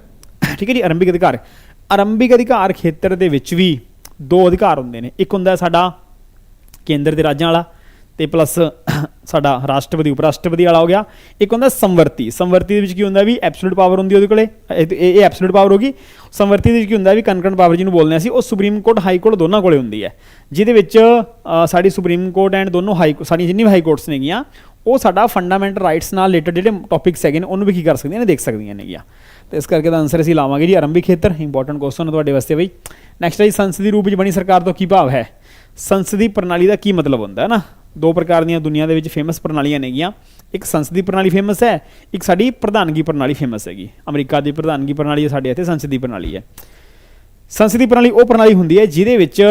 ਠੀਕ ਹੈ ਜੀ, ਆਰੰਭਿਕ ਅਧਿਕਾਰ। ਆਰੰਭਿਕ ਅਧਿਕਾਰ ਖੇਤਰ ਦੇ ਵਿੱਚ ਵੀ ਦੋ ਅਧਿਕਾਰ ਹੁੰਦੇ ਨੇ। ਇੱਕ ਹੁੰਦਾ ਸਾਡਾ ਕੇਂਦਰ ਦੇ ਰਾਜਾਂ ਵਾਲਾ ਤੇ ਪਲੱਸ ਸਾਡਾ ਰਾਸ਼ਟਰਪਤੀ ਉਪ ਰਾਸ਼ਟਰਪਤੀ ਵਾਲਾ ਹੋ ਗਿਆ। ਇੱਕ ਹੁੰਦਾ ਸੰਵਰਤੀ। ਸੰਵਰਤੀ ਦੇ ਵਿੱਚ ਕੀ ਹੁੰਦਾ ਵੀ ਐਬਸੋਲੂਟ ਪਾਵਰ ਹੁੰਦੀ ਉਹਦੇ ਕੋਲੇ। ਇਹ ਇਹ ਐਬਸੋਲੂਟ ਪਾਵਰ ਹੋਗੀ। ਸੰਵਰਤੀ ਦੇ ਵਿੱਚ ਕੀ ਹੁੰਦਾ ਵੀ ਕਨਕਰੈਂਟ ਪਾਵਰ ਜਿਹਨੂੰ ਬੋਲਦੇ ਹਾਂ ਸੀ ਉਹ ਸੁਪਰੀਮ ਕੋਰਟ ਹਾਈ ਕੋਰਟ ਦੋਨਾਂ ਕੋਲੇ ਹੁੰਦੀ ਹੈ। ਜਿਹਦੇ ਵਿੱਚ ਸਾਡੀ ਸੁਪਰੀਮ ਕੋਰਟ ਐਂਡ ਦੋਨੋਂ ਹਾਈ ਸਾਡੀਆਂ ਜਿੰਨੀ ਵੀ ਹਾਈ ਕੋਰਟਸ ਨੇਗੀਆਂ, ਉਹ ਸਾਡਾ ਫੰਡਾਮੈਂਟਲ ਰਾਈਟਸ ਨਾਲ ਰਿਲੇਟਡ ਜਿਹੜੇ ਟੌਪਿਕਸ ਹੈਗੇ ਨੇ, ਉਹਨੂੰ ਵੀ ਕੀ ਕਰ ਸਕਦੀਆਂ ਨੇ, ਦੇਖ ਸਕਦੀਆਂ ਨੇਗੀਆਂ। ਤੇ ਇਸ ਕਰਕੇ ਦਾ ਆਨਸਰ ਅਸੀਂ ਲਾਵਾਂਗੇ ਜੀ ਆਰੰਭਿਕ ਖੇਤਰ। ਇੰਪੋਰਟੈਂਟ ਕੁਐਸਚਨ ਹੈ ਤੁਹਾਡੇ ਵਾਸਤੇ ਬਈ। ਨੈਕਸਟ ਹੈ ਜੀ, ਸੰਸਦੀ ਰੂਪ ਵਿੱਚ ਬਣੀ ਸਰਕਾਰ ਤੋਂ ਕੀ ਭਾਵ ਹੈ? ਸੰਸਦੀ ਪ੍ਰਣਾਲੀ ਦਾ ਕੀ ਮਤਲਬ ਹੁੰਦਾ ਹੈ ਨਾ? ਦੋ ਪ੍ਰਕਾਰ ਦੀਆਂ ਦੁਨੀਆ ਦੇ ਵਿੱਚ ਫੇਮਸ ਪ੍ਰਣਾਲੀਆਂ ਨੇਗੀਆਂ। ਇੱਕ ਸੰਸਦੀ ਪ੍ਰਣਾਲੀ ਫੇਮਸ ਹੈ, ਇੱਕ ਸਾਡੀ ਪ੍ਰਧਾਨਗੀ ਪ੍ਰਣਾਲੀ ਫੇਮਸ ਹੈਗੀ। ਅਮਰੀਕਾ ਦੀ ਪ੍ਰਧਾਨਗੀ ਪ੍ਰਣਾਲੀ ਹੈ, ਸਾਡੇ ਇੱਥੇ ਸੰਸਦੀ ਪ੍ਰਣਾਲੀ ਹੈ। ਸੰਸਦੀ ਪ੍ਰਣਾਲੀ ਉਹ ਪ੍ਰਣਾਲੀ ਹੁੰਦੀ ਹੈ ਜਿਹਦੇ ਵਿੱਚ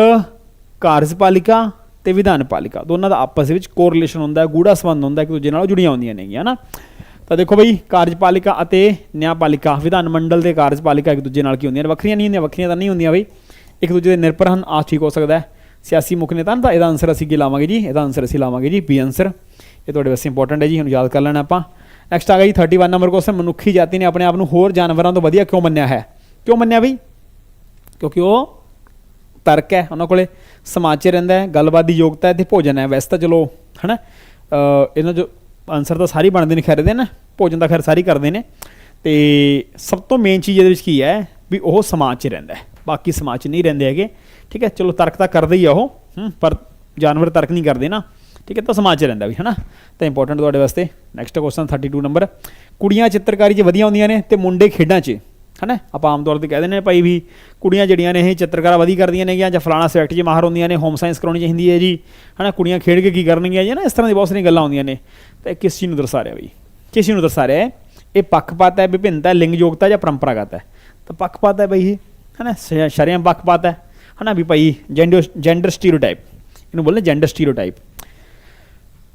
ਕਾਰਜਪਾਲਿਕਾ ਤੇ ਵਿਧਾਨਪਾਲਿਕਾ, ਦੋਨਾਂ ਦਾ ਆਪਸ ਵਿੱਚ ਕੋਰਿਲੇਸ਼ਨ ਹੁੰਦਾ ਹੈ, ਗੂੜਾ ਸੰਬੰਧ ਹੁੰਦਾ ਇੱਕ ਦੂਜੇ ਨਾਲ ਜੁੜੀਆਂ ਹੁੰਦੀਆਂ ਨੇਗੀਆਂ ਨਾ ਤਾਂ ਦੇਖੋ ਬਈ, ਕਾਰਜਪਾਲਿਕਾ ਅਤੇ ਨਿਆਂਪਾਲਿਕਾ ਵਿਧਾਨ ਮੰਡਲ ਤੇ ਕਾਰਜਪਾਲਿਕਾ ਇੱਕ ਦੂਜੇ ਨਾਲ ਕੀ ਹੁੰਦੀਆਂ ਨੇ? ਵੱਖਰੀਆਂ ਨਹੀਂ ਹੁੰਦੀਆਂ, ਵੱਖਰੀਆਂ ਤਾਂ ਨਹੀਂ ਹੁੰਦੀਆਂ ਬਈ। ਇੱਕ ਦੂਜੇ ਦੇ ਨਿਰਭਰ ਹਨ ਆ ਠੀਕ ਹੋ ਸਕਦਾ ਹੈ। ਸਿਆਸੀ ਮੁੱਖ ਨੇਤਾ ਹਨ ਤਾਂ ਇਹਦਾ ਆਨਸਰ ਅਸੀਂ ਕੀ ਲਾਵਾਂਗੇ ਜੀ ਇਹਦਾ ਆਨਸਰ ਅਸੀਂ ਲਾਵਾਂਗੇ ਜੀ ਬੀ ਆਨਸਰ ਇਹ ਤੁਹਾਡੇ ਵਾਸਤੇ ਇੰਪੋਰਟੈਂਟ ਹੈ ਜੀ ਇਹਨੂੰ ਯਾਦ ਕਰ ਲੈਣਾ ਆਪਾਂ ਨੈਕਸਟ ਆ ਗਿਆ ਜੀ 31 ਨੰਬਰ ਕੁਐਸਚਨ ਮਨੁੱਖੀ ਜਾਤੀ ਨੇ ਆਪਣੇ ਆਪ ਨੂੰ ਹੋਰ ਜਾਨਵਰਾਂ ਤੋਂ ਵਧੀਆ ਕਿਉਂ ਮੰਨਿਆ ਹੈ ਕਿਉਂ ਮੰਨਿਆ ਬਈ ਕਿਉਂਕਿ ਉਹ ਤਰਕ ਹੈ ਉਹਨਾਂ ਕੋਲੇ ਸਮਾਜ 'ਚ ਰਹਿੰਦਾ ਹੈ ਗੱਲਬਾਤ ਦੀ ਯੋਗਤਾ ਹੈ ਤੇ ਭੋਜਨ ਹੈ ਵੈਸੇ ਤਾਂ ਚਲੋ ਹਨਾ ਅ, ਇਹਨਾਂ ਜੋ ਆਨਸਰ ਤਾਂ ਸਾਰੇ ਬਣਦੇ ਨੇ ਖੈਰ ਦੇ ਨਾ ਭੋਜਨ ਤਾਂ ਖੈਰ ਸਾਰੀ ਕਰਦੇ ਨੇ ਤੇ ਸਭ ਤੋਂ ਮੇਨ ਚੀਜ਼ ਇਹਦੇ ਵਿੱਚ ਕੀ ਹੈ ਵੀ ਉਹ ਸਮਾਜ 'ਚ ਰਹਿੰਦਾ ਹੈ ਬਾਕੀ ਸਮਾਜ 'ਚ ਨਹੀਂ ਰਹਿੰਦੇ ਹੈਗੇ ਠੀਕ ਹੈ ਚਲੋ ਤਰਕ ਤਾਂ ਕਰਦੇ ਹੀ ਆ ਉਹ ਪਰ ਜਾਨਵਰ ਤਰਕ ਨਹੀਂ ਕਰਦੇ ਨਾ। ਠੀਕ ਹੈ ਤਾਂ ਸਮਾਜ 'ਚ ਰਹਿੰਦਾ ਵੀ ਹਨਾ। ਤਾਂ ਇੰਪੋਰਟੈਂਟ ਤੁਹਾਡੇ ਵਾਸਤੇ ਨੈਕਸਟ ਕੁਐਸਚਨ 32 ਨੰਬਰ ਕੁੜੀਆਂ ਚਿੱਤਰਕਾਰੀ 'ਚ ਵਧੀਆ ਹੁੰਦੀਆਂ ਨੇ ਤੇ ਮੁੰਡੇ ਖੇਡਾਂ 'ਚ ਹਨਾ। ਆਪਾਂ ਆਮ ਤੌਰ ਤੇ ਕਹਿ ਦਿੰਦੇ ਨੇ ਭਾਈ ਵੀ ਕੁੜੀਆਂ ਜਿਹੜੀਆਂ ਨੇ ਇਹ ਚਿੱਤਰਕਾਰਾ ਵਧੀ ਕਰਦੀਆਂ ਨੇਗੀਆਂ ਜਾਂ ਫਲਾਣਾ ਸਬਜੈਕਟ 'ਚ ਮਾਹਰ ਹੁੰਦੀਆਂ ਨੇ ਹੋਮ ਸਾਇੰਸ ਕਰਾਉਣੀ ਚਾਹੀਦੀ ਹੈ ਜੀ ਹਨਾ। ਕੁੜੀਆਂ ਖੇਡ ਕੇ ਕੀ ਕਰਨਗੀਆਂ ਜੀ ਨਾ ਇਸ ਤਰ੍ਹਾਂ ਦੀ ਬਹੁਤ ਸਾਰੀਆਂ ਗੱਲਾਂ ਆਉਂਦੀਆਂ ਨੇ। ਤਾਂ ਇਹ ਕਿਸ ਚੀਜ਼ ਨੂੰ ਦਰਸਾ ਰਿਹਾ ਬਈ? ਕਿਸ ਚੀਜ਼ ਨੂੰ ਦਰਸਾ ਰਿਹਾ ਹੈ? ਇਹ ਪੱਖਪਾਤ ਹੈ ਵਿਭਿੰਨਤਾ ਹੈ, ਲਿੰਗ ਯੋਗਤਾ ਜਾਂ ਪਰੰਪਰਾਗਤ ਹੈ? ਤਾਂ ਪੱਖਪਾਤ ਹੈ ਬਈ ਇਹ ਹਨਾ। ਸ਼- ਸ਼ਰੇਆਮ ਪੱਖਪਾਤ ਹੈ। ਹਨਾ ਵੀ ਭਾਈ ਜੈਂਡਰ ਜੈਂਡਰ ਸਟੀਰੀਓਟਾਈਪ ਇਹਨੂੰ ਬੋਲਦੇ ਜੈਂਡਰ ਸਟੀਰੀਓਟਾਈਪ